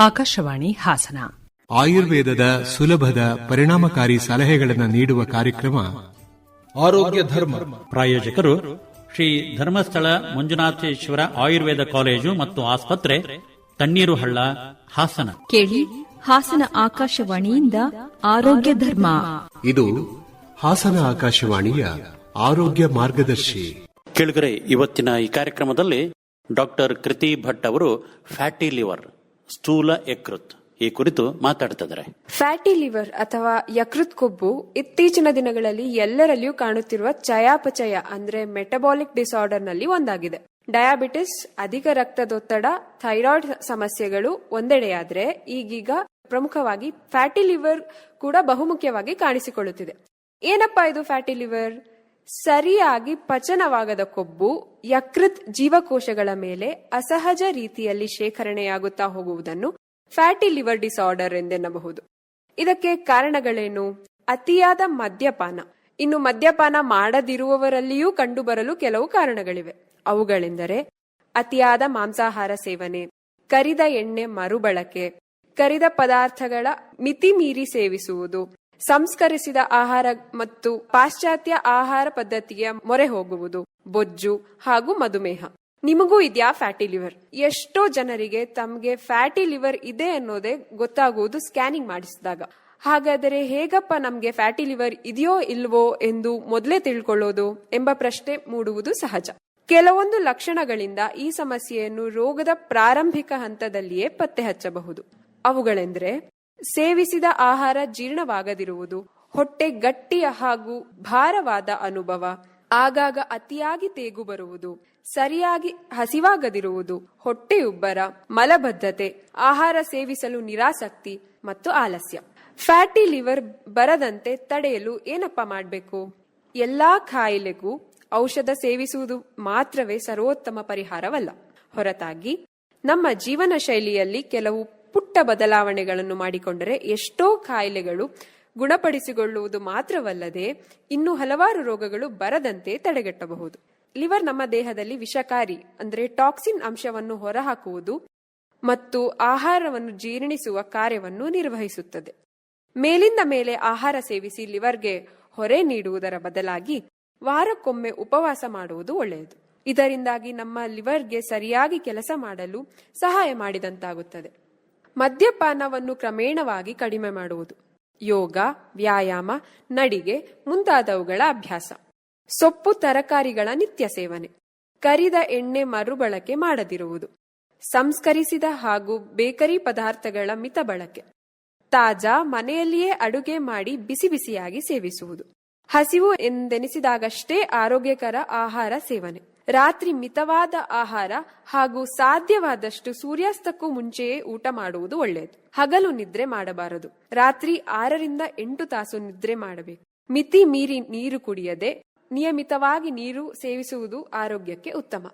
ಆಕಾಶವಾಣಿ ಹಾಸನ. ಆಯುರ್ವೇದದ ಸುಲಭದ ಪರಿಣಾಮಕಾರಿ ಸಲಹೆಗಳನ್ನು ನೀಡುವ ಕಾರ್ಯಕ್ರಮ ಆರೋಗ್ಯ ಧರ್ಮ. ಪ್ರಾಯೋಜಕರು ಶ್ರೀ ಧರ್ಮಸ್ಥಳ ಮಂಜುನಾಥೇಶ್ವರ ಆಯುರ್ವೇದ ಕಾಲೇಜು ಮತ್ತು ಆಸ್ಪತ್ರೆ ತಣ್ಣೀರು ಹಳ್ಳ ಹಾಸನ. ಕೇಳಿ ಹಾಸನ ಆಕಾಶವಾಣಿಯಿಂದ ಆರೋಗ್ಯ ಧರ್ಮ. ಇದು ಹಾಸನ ಆಕಾಶವಾಣಿಯ ಆರೋಗ್ಯ ಮಾರ್ಗದರ್ಶಿ. ಕೇಳಿದರೆ ಇವತ್ತಿನ ಈ ಕಾರ್ಯಕ್ರಮದಲ್ಲಿ ಡಾಕ್ಟರ್ ಕೃತಿ ಭಟ್ ಅವರು ಫ್ಯಾಟಿ ಲಿವರ್. ಸ್ಥೂಲ ಯಕೃತ್. ಈ ಕುರಿತು ಮಾತಾಡ್ತಿದ್ದಾರೆ. ಫ್ಯಾಟಿ ಲಿವರ್ ಅಥವಾ ಯಕೃತ್ ಕೊಬ್ಬು ಇತ್ತೀಚಿನ ದಿನಗಳಲ್ಲಿ ಎಲ್ಲರಲ್ಲಿಯೂ ಕಾಣುತ್ತಿರುವ ಚಯಾಪಚಯ ಅಂದ್ರೆ ಮೆಟಬಾಲಿಕ್ ಡಿಸಾರ್ಡರ್ನಲ್ಲಿ ಒಂದಾಗಿದೆ. ಡಯಾಬಿಟಿಸ್, ಅಧಿಕ ರಕ್ತದೊತ್ತಡ, ಥೈರಾಯ್ಡ್ ಸಮಸ್ಯೆಗಳು ಒಂದೆಡೆಯಾದ್ರೆ ಈಗೀಗ ಪ್ರಮುಖವಾಗಿ ಫ್ಯಾಟಿ ಲಿವರ್ ಕೂಡ ಬಹುಮುಖ್ಯವಾಗಿ ಕಾಣಿಸಿಕೊಳ್ಳುತ್ತಿದೆ. ಏನಪ್ಪಾ ಇದು ಫ್ಯಾಟಿ ಲಿವರ್ ಸರಿಯಾಗಿ ಪಚನವಾಗದ ಕೊಬ್ಬು ಯಕೃತ್ ಜೀವಕೋಶಗಳ ಮೇಲೆ ಅಸಹಜ ರೀತಿಯಲ್ಲಿ ಶೇಖರಣೆಯಾಗುತ್ತಾ ಹೋಗುವುದನ್ನು ಫ್ಯಾಟಿ ಲಿವರ್ ಡಿಸಾರ್ಡರ್ ಎಂದೆನ್ನಬಹುದು. ಇದಕ್ಕೆ ಕಾರಣಗಳೇನು? ಅತಿಯಾದ ಮದ್ಯಪಾನ. ಇನ್ನು ಮದ್ಯಪಾನ ಮಾಡದಿರುವವರಲ್ಲಿಯೂ ಕಂಡುಬರಲು ಕೆಲವು ಕಾರಣಗಳಿವೆ. ಅವುಗಳೆಂದರೆ ಅತಿಯಾದ ಮಾಂಸಾಹಾರ ಸೇವನೆ, ಕರಿದ ಎಣ್ಣೆ ಮರುಬಳಕೆ, ಕರಿದ ಪದಾರ್ಥಗಳ ಮಿತಿ ಮೀರಿ ಸೇವಿಸುವುದು ಸಂಸ್ಕರಿಸಿದ ಆಹಾರ ಮತ್ತು ಪಾಶ್ಚಾತ್ಯ ಆಹಾರ ಪದ್ಧತಿಯ ಮೊರೆ ಹೋಗುವುದು, ಬೊಜ್ಜು ಹಾಗೂ ಮಧುಮೇಹ. ನಿಮಗೂ ಇದ್ಯಾ ಫ್ಯಾಟಿ ಲಿವರ್? ಎಷ್ಟೋ ಜನರಿಗೆ ತಮಗೆ ಫ್ಯಾಟಿ ಲಿವರ್ ಇದೆ ಅನ್ನೋದೇ ಗೊತ್ತಾಗುವುದು ಸ್ಕ್ಯಾನಿಂಗ್ ಮಾಡಿಸಿದಾಗ. ಹಾಗಾದರೆ ಹೇಗಪ್ಪ ನಮ್ಗೆ ಫ್ಯಾಟಿ ಲಿವರ್ ಇದೆಯೋ ಇಲ್ವೋ ಎಂದು ಮೊದಲೇ ತಿಳ್ಕೊಳ್ಳೋದು ಎಂಬ ಪ್ರಶ್ನೆ ಮೂಡುವುದು ಸಹಜ. ಕೆಲವೊಂದು ಲಕ್ಷಣಗಳಿಂದ ಈ ಸಮಸ್ಯೆಯನ್ನು ರೋಗದ ಪ್ರಾರಂಭಿಕ ಹಂತದಲ್ಲಿಯೇ ಪತ್ತೆ ಹಚ್ಚಬಹುದು ಅವುಗಳೆಂದರೆ ಸೇವಿಸಿದ ಆಹಾರ ಜೀರ್ಣವಾಗದಿರುವುದು ಹೊಟ್ಟೆ ಗಟ್ಟಿಯ ಹಾಗೂ ಭಾರವಾದ ಅನುಭವ. ಆಗಾಗ ಅತಿಯಾಗಿ ತೇಗು ಬರುವುದು, ಸರಿಯಾಗಿ ಹಸಿವಾಗದಿರುವುದು, ಹೊಟ್ಟೆಯುಬ್ಬರ, ಮಲಬದ್ಧತೆ, ಆಹಾರ ಸೇವಿಸಲು ನಿರಾಸಕ್ತಿ ಮತ್ತು ಆಲಸ್ಯ. ಫ್ಯಾಟಿ ಲಿವರ್ ಬರದಂತೆ ತಡೆಯಲು ಏನಪ್ಪ ಮಾಡಬೇಕು? ಎಲ್ಲಾ ಕಾಯಿಲೆಗೂ ಔಷಧ ಸೇವಿಸುವುದು ಮಾತ್ರವೇ ಸರ್ವೋತ್ತಮ ಪರಿಹಾರವಲ್ಲ. ಹೊರತಾಗಿ, ನಮ್ಮ ಜೀವನ ಶೈಲಿಯಲ್ಲಿ ಕೆಲವು ಪುಟ್ಟ ಬದಲಾವಣೆಗಳನ್ನು ಮಾಡಿಕೊಂಡರೆ ಎಷ್ಟೋ ಕಾಯಿಲೆಗಳು ಗುಣಪಡಿಸಿಕೊಳ್ಳುವುದು ಮಾತ್ರವಲ್ಲದೆ ಇನ್ನು ಹಲವಾರು ರೋಗಗಳು ಬರದಂತೆ ತಡೆಗಟ್ಟಬಹುದು. ಲಿವರ್ ನಮ್ಮ ದೇಹದಲ್ಲಿ ವಿಷಕಾರಿ, ಅಂದರೆ ಟಾಕ್ಸಿನ್ ಅಂಶವನ್ನು ಹೊರಹಾಕುವುದು ಮತ್ತು ಆಹಾರವನ್ನು ಜೀರ್ಣಿಸುವ ಕಾರ್ಯವನ್ನು ನಿರ್ವಹಿಸುತ್ತದೆ. ಮೇಲಿಂದ ಮೇಲೆ ಆಹಾರ ಸೇವಿಸಿ ಲಿವರ್ಗೆ ಹೊರೆ ನೀಡುವುದರ ಬದಲಾಗಿ ವಾರಕ್ಕೊಮ್ಮೆ ಉಪವಾಸ ಮಾಡುವುದು ಒಳ್ಳೆಯದು. ಇದರಿಂದಾಗಿ ನಮ್ಮ ಲಿವರ್ಗೆ ಸರಿಯಾಗಿ ಕೆಲಸ ಮಾಡಲು ಸಹಾಯ ಮಾಡಿದಂತಾಗುತ್ತದೆ. ಮದ್ಯಪಾನವನ್ನು ಕ್ರಮೇಣವಾಗಿ ಕಡಿಮೆ ಮಾಡುವುದು. ಯೋಗ, ವ್ಯಾಯಾಮ, ನಡಿಗೆ ಮುಂತಾದವುಗಳ ಅಭ್ಯಾಸ. ಸೊಪ್ಪು ತರಕಾರಿಗಳ ನಿತ್ಯ ಸೇವನೆ. ಕರಿದ ಎಣ್ಣೆ ಮರುಬಳಕೆ ಮಾಡದಿರುವುದು. ಸಂಸ್ಕರಿಸಿದ ಹಾಗೂ ಬೇಕರಿ ಪದಾರ್ಥಗಳ ಮಿತ ಬಳಕೆ. ತಾಜಾ ಮನೆಯಲ್ಲಿಯೇ ಅಡುಗೆ ಮಾಡಿ ಬಿಸಿ ಬಿಸಿಯಾಗಿ ಸೇವಿಸುವುದು. ಹಸಿವು ಎಂದೆನಿಸಿದಾಗಷ್ಟೇ ಆರೋಗ್ಯಕರ ಆಹಾರ ಸೇವನೆ. ರಾತ್ರಿ ಮಿತವಾದ ಆಹಾರ ಹಾಗೂ ಸಾಧ್ಯವಾದಷ್ಟು ಸೂರ್ಯಾಸ್ತಕ್ಕೂ ಮುಂಚೆಯೇ ಊಟ ಮಾಡುವುದು ಒಳ್ಳೆಯದು. ಹಗಲು ನಿದ್ರೆ ಮಾಡಬಾರದು. ರಾತ್ರಿ ಆರರಿಂದ ಎಂಟು ತಾಸು ನಿದ್ರೆ ಮಾಡಬೇಕು. ಮಿತಿ ಮೀರಿ ನೀರು ಕುಡಿಯದೆ ನಿಯಮಿತವಾಗಿ ನೀರು ಸೇವಿಸುವುದು ಆರೋಗ್ಯಕ್ಕೆ ಉತ್ತಮ.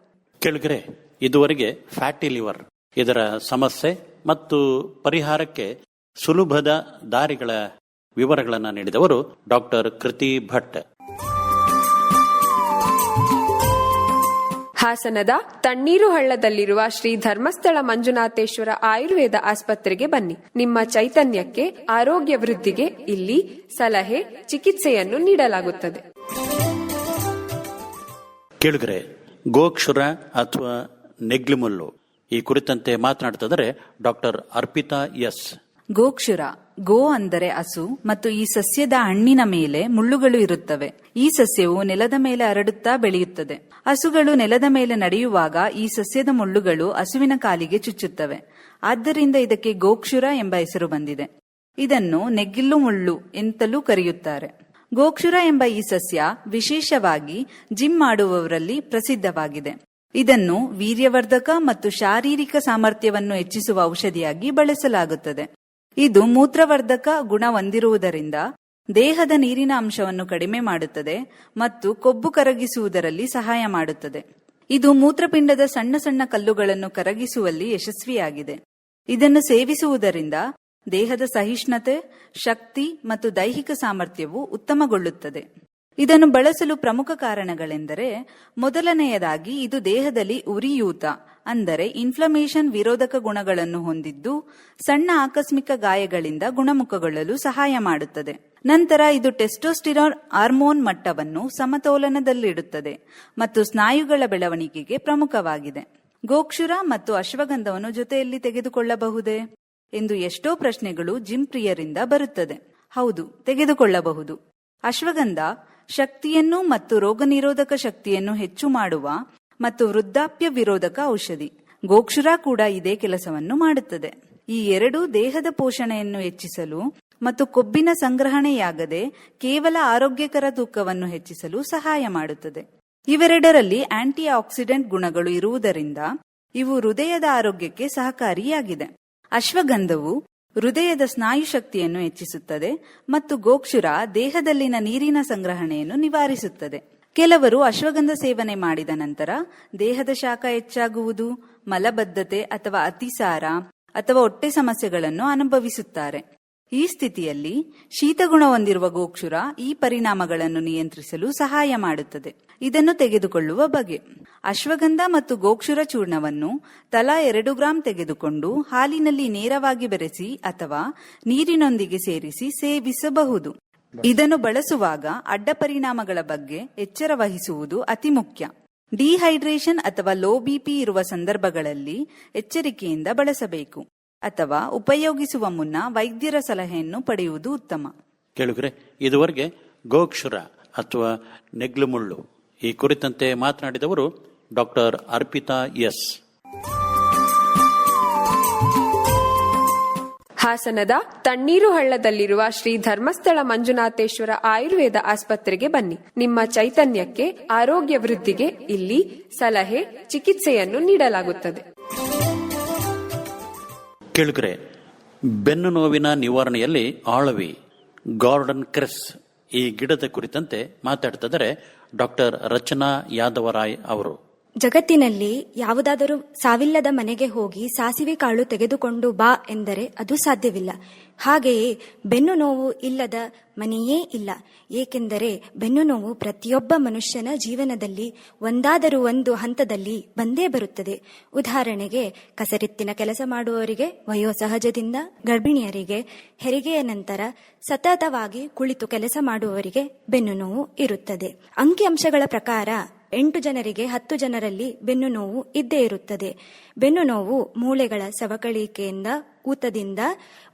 ಕೆಳಗರೆ, ಇದುವರೆಗೆ ಫ್ಯಾಟಿ ಲಿವರ್, ಇದರ ಸಮಸ್ಯೆ ಮತ್ತು ಪರಿಹಾರಕ್ಕೆ ಸುಲಭದ ದಾರಿಗಳ ವಿವರಗಳನ್ನು ನೀಡಿದವರು ಡಾಕ್ಟರ್ ಕೃತಿ ಭಟ್. ಹಾಸನದ ತಣ್ಣೀರು ಹಳ್ಳದಲ್ಲಿರುವ ಶ್ರೀ ಧರ್ಮಸ್ಥಳ ಮಂಜುನಾಥೇಶ್ವರ ಆಯುರ್ವೇದ ಆಸ್ಪತ್ರೆಗೆ ಬನ್ನಿ. ನಿಮ್ಮ ಚೈತನ್ಯಕ್ಕೆ ಆರೋಗ್ಯ ವೃದ್ಧಿಗೆ ಇಲ್ಲಿ ಸಲಹೆ ಚಿಕಿತ್ಸೆಯನ್ನು ನೀಡಲಾಗುತ್ತದೆ. ಕೇಳುಗರೆ ಗೋಕ್ಷುರ ಅಥವಾ ನೆಗ್ಲಿಮುಲ್ಲು ಈ ಕುರಿತಂತೆ ಮಾತನಾಡ್ತಿದ್ದಾರೆ ಡಾಕ್ಟರ್ ಅರ್ಪಿತಾ ಎಸ್. ಗೋಕ್ಷುರ ಗೋ ಅಂದರೆ ಹಸು ಮತ್ತು ಈ ಸಸ್ಯದ ಹಣ್ಣಿನ ಮೇಲೆ ಮುಳ್ಳುಗಳು ಇರುತ್ತವೆ. ಈ ಸಸ್ಯವು ನೆಲದ ಮೇಲೆ ಹರಡುತ್ತಾ ಬೆಳೆಯುತ್ತದೆ. ಹಸುಗಳು ನೆಲದ ಮೇಲೆ ನಡೆಯುವಾಗ ಈ ಸಸ್ಯದ ಮುಳ್ಳುಗಳು ಹಸುವಿನ ಕಾಲಿಗೆ ಚುಚ್ಚುತ್ತವೆ. ಆದ್ದರಿಂದ ಇದಕ್ಕೆ ಗೋಕ್ಷುರ ಎಂಬ ಹೆಸರು ಬಂದಿದೆ. ಇದನ್ನು ನೆಗ್ಗಿಲ್ಲು ಮುಳ್ಳು ಎಂತಲೂ ಕರೆಯುತ್ತಾರೆ. ಗೋಕ್ಷುರ ಎಂಬ ಈ ಸಸ್ಯ ವಿಶೇಷವಾಗಿ ಜಿಮ್ ಮಾಡುವವರಲ್ಲಿ ಪ್ರಸಿದ್ಧವಾಗಿದೆ. ಇದನ್ನು ವೀರ್ಯವರ್ಧಕ ಮತ್ತು ಶಾರೀರಿಕ ಸಾಮರ್ಥ್ಯವನ್ನು ಹೆಚ್ಚಿಸುವ ಔಷಧಿಯಾಗಿ ಬಳಸಲಾಗುತ್ತದೆ. ಇದು ಮೂತ್ರವರ್ಧಕ ಗುಣ ಹೊಂದಿರುವುದರಿಂದ ದೇಹದ ನೀರಿನ ಅಂಶವನ್ನು ಕಡಿಮೆ ಮಾಡುತ್ತದೆ ಮತ್ತು ಕೊಬ್ಬು ಕರಗಿಸುವುದರಲ್ಲಿ ಸಹಾಯ ಮಾಡುತ್ತದೆ. ಇದು ಮೂತ್ರಪಿಂಡದ ಸಣ್ಣ ಸಣ್ಣ ಕಲ್ಲುಗಳನ್ನು ಕರಗಿಸುವಲ್ಲಿ ಯಶಸ್ವಿಯಾಗಿದೆ. ಇದನ್ನು ಸೇವಿಸುವುದರಿಂದ ದೇಹದ ಸಹಿಷ್ಣುತೆ, ಶಕ್ತಿ ಮತ್ತು ದೈಹಿಕ ಸಾಮರ್ಥ್ಯವು ಉತ್ತಮಗೊಳ್ಳುತ್ತದೆ. ಇದನ್ನು ಬಳಸಲು ಪ್ರಮುಖ ಕಾರಣಗಳೆಂದರೆ ಮೊದಲನೆಯದಾಗಿ ಇದು ದೇಹದಲ್ಲಿ ಉರಿಯೂತ ಅಂದರೆ ಇನ್ಫ್ಲಮೇಷನ್ ವಿರೋಧಕ ಗುಣಗಳನ್ನು ಹೊಂದಿದ್ದು ಸಣ್ಣ ಆಕಸ್ಮಿಕ ಗಾಯಗಳಿಂದ ಗುಣಮುಖಗೊಳ್ಳಲು ಸಹಾಯ ಮಾಡುತ್ತದೆ. ನಂತರ ಇದು ಟೆಸ್ಟೋಸ್ಟಿರಾನ್ ಹಾರ್ಮೋನ್ ಮಟ್ಟವನ್ನು ಸಮತೋಲನದಲ್ಲಿಡುತ್ತದೆ ಮತ್ತು ಸ್ನಾಯುಗಳ ಬೆಳವಣಿಗೆಗೆ ಪ್ರಮುಖವಾಗಿದೆ. ಗೋಕ್ಷುರ ಮತ್ತು ಅಶ್ವಗಂಧವನ್ನು ಜೊತೆಯಲ್ಲಿ ತೆಗೆದುಕೊಳ್ಳಬಹುದೇ? ಎಂದು ಎಷ್ಟೋ ಪ್ರಶ್ನೆಗಳು ಜಿಮ್ ಪ್ರಿಯರಿಂದ ಬರುತ್ತದೆ. ಹೌದು, ತೆಗೆದುಕೊಳ್ಳಬಹುದು. ಅಶ್ವಗಂಧ ಶಕ್ತಿಯನ್ನು ಮತ್ತು ರೋಗನಿರೋಧಕ ಶಕ್ತಿಯನ್ನು ಹೆಚ್ಚು ಮಾಡುವ ಮತ್ತು ವೃದ್ಧಾಪ್ಯ ವಿರೋಧಕ ಔಷಧಿ. ಗೋಕ್ಷುರ ಕೂಡ ಇದೇ ಕೆಲಸವನ್ನು ಮಾಡುತ್ತದೆ. ಈ ಎರಡೂ ದೇಹದ ಪೋಷಣೆಯನ್ನು ಹೆಚ್ಚಿಸಲು ಮತ್ತು ಕೊಬ್ಬಿನ ಸಂಗ್ರಹಣೆಯಾಗದೆ ಕೇವಲ ಆರೋಗ್ಯಕರ ತೂಕವನ್ನು ಹೆಚ್ಚಿಸಲು ಸಹಾಯ ಮಾಡುತ್ತದೆ. ಇವೆರಡರಲ್ಲಿ ಆಂಟಿ ಆಕ್ಸಿಡೆಂಟ್ ಗುಣಗಳು ಇರುವುದರಿಂದ ಇವು ಹೃದಯದ ಆರೋಗ್ಯಕ್ಕೆ ಸಹಕಾರಿಯಾಗಿದೆ. ಅಶ್ವಗಂಧವು ಹೃದಯದ ಸ್ನಾಯು ಶಕ್ತಿಯನ್ನು ಹೆಚ್ಚಿಸುತ್ತದೆ ಮತ್ತು ಗೋಕ್ಷುರ ದೇಹದಲ್ಲಿನ ನೀರಿನ ಸಂಗ್ರಹಣೆಯನ್ನು ನಿವಾರಿಸುತ್ತದೆ. ಕೆಲವರು ಅಶ್ವಗಂಧ ಸೇವನೆ ಮಾಡಿದ ನಂತರ ದೇಹದ ಶಾಖ ಹೆಚ್ಚಾಗುವುದು, ಮಲಬದ್ಧತೆ ಅಥವಾ ಅತಿಸಾರ ಅಥವಾ ಹೊಟ್ಟೆ ಸಮಸ್ಯೆಗಳನ್ನು ಅನುಭವಿಸುತ್ತಾರೆ. ಈ ಸ್ಥಿತಿಯಲ್ಲಿ ಶೀತಗುಣ ಹೊಂದಿರುವ ಗೋಕ್ಷುರ ಈ ಪರಿಣಾಮಗಳನ್ನು ನಿಯಂತ್ರಿಸಲು ಸಹಾಯ ಮಾಡುತ್ತದೆ. ಇದನ್ನು ತೆಗೆದುಕೊಳ್ಳುವ ಬಗೆ. ಅಶ್ವಗಂಧ ಮತ್ತು ಗೋಕ್ಷುರ ಚೂರ್ಣವನ್ನು ತಲಾ ಎರಡು ಗ್ರಾಂ ತೆಗೆದುಕೊಂಡು ಹಾಲಿನಲ್ಲಿ ನೇರವಾಗಿ ಬೆರೆಸಿ ಅಥವಾ ನೀರಿನೊಂದಿಗೆ ಸೇರಿಸಿ ಸೇವಿಸಬಹುದು. ಇದನ್ನು ಬಳಸುವಾಗ ಅಡ್ಡ ಪರಿಣಾಮಗಳ ಬಗ್ಗೆ ಎಚ್ಚರ ವಹಿಸುವುದು ಅತಿ ಮುಖ್ಯ. ಡಿಹೈಡ್ರೇಷನ್ ಅಥವಾ ಲೋ ಬಿಪಿ ಇರುವ ಸಂದರ್ಭಗಳಲ್ಲಿ ಎಚ್ಚರಿಕೆಯಿಂದ ಬಳಸಬೇಕು. ಅಥವಾ ಉಪಯೋಗಿಸುವ ಮುನ್ನ ವೈದ್ಯರ ಸಲಹೆಯನ್ನು ಪಡೆಯುವುದು ಉತ್ತಮ. ಕೇಳುಗರೆ ಇದುವರೆಗೆ ಗೋಕ್ಷುರ ಅಥವಾ ನೆಗ್ಲುಮುಳ್ಳು ಈ ಕುರಿತಂತೆ ಮಾತನಾಡಿದವರು ಡಾಕ್ಟರ್ ಅರ್ಪಿತಾ ಎಸ್. ಹಾಸನದ ತಣ್ಣೀರು ಹಳ್ಳದಲ್ಲಿರುವ ಶ್ರೀ ಧರ್ಮಸ್ಥಳ ಮಂಜುನಾಥೇಶ್ವರ ಆಯುರ್ವೇದ ಆಸ್ಪತ್ರೆಗೆ ಬನ್ನಿ. ನಿಮ್ಮ ಚೈತನ್ಯಕ್ಕೆ, ಆರೋಗ್ಯ ವೃದ್ಧಿಗೆ ಇಲ್ಲಿ ಸಲಹೆ, ಚಿಕಿತ್ಸೆಯನ್ನು ನೀಡಲಾಗುತ್ತದೆ. ಕೇಳುಗರೆ, ಬೆನ್ನು ನೋವಿನ ನಿವಾರಣೆಯಲ್ಲಿ ಆಳವಿ, ಗಾರ್ಡನ್ ಕ್ರೆಸ್ ಈ ಗಿಡದ ಕುರಿತಂತೆ ಮಾತಾಡ್ತಿದ್ದಾರೆ ಡಾಕ್ಟರ್ ರಚನಾ ಯಾದವರಾಯ್ ಅವರು. ಜಗತ್ತಿನಲ್ಲಿ ಯಾವುದಾದರೂ ಸಾವಿಲ್ಲದ ಮನೆಗೆ ಹೋಗಿ ಸಾಸಿವೆ ಕಾಳು ತೆಗೆದುಕೊಂಡು ಬಾ ಎಂದರೆ ಅದು ಸಾಧ್ಯವಿಲ್ಲ. ಹಾಗೆಯೇ ಬೆನ್ನು ನೋವು ಇಲ್ಲದ ಮನೆಯೇ ಇಲ್ಲ. ಏಕೆಂದರೆ ಬೆನ್ನು ನೋವು ಪ್ರತಿಯೊಬ್ಬ ಮನುಷ್ಯನ ಜೀವನದಲ್ಲಿ ಒಂದಾದರೂ ಒಂದು ಹಂತದಲ್ಲಿ ಬಂದೇ ಬರುತ್ತದೆ. ಉದಾಹರಣೆಗೆ ಕಸರಿತ್ತಿನ ಕೆಲಸ ಮಾಡುವವರಿಗೆ ವಯೋಸಹಜದಿಂದ ಗರ್ಭಿಣಿಯರಿಗೆ ಹೆರಿಗೆಯ ನಂತರ ಸತತವಾಗಿ ಕುಳಿತು ಕೆಲಸ ಮಾಡುವವರಿಗೆ ಬೆನ್ನು ನೋವು ಇರುತ್ತದೆ. ಅಂಕಿಅಂಶಗಳ ಪ್ರಕಾರ ಎಂಟು ಜನರಿಗೆ ಹತ್ತು ಜನರಲ್ಲಿ ಬೆನ್ನು ನೋವು ಇದ್ದೇ ಇರುತ್ತದೆ. ಬೆನ್ನು ನೋವು ಮೂಳೆಗಳ ಸವಕಳಿಕೆಯಿಂದ ಊತದಿಂದ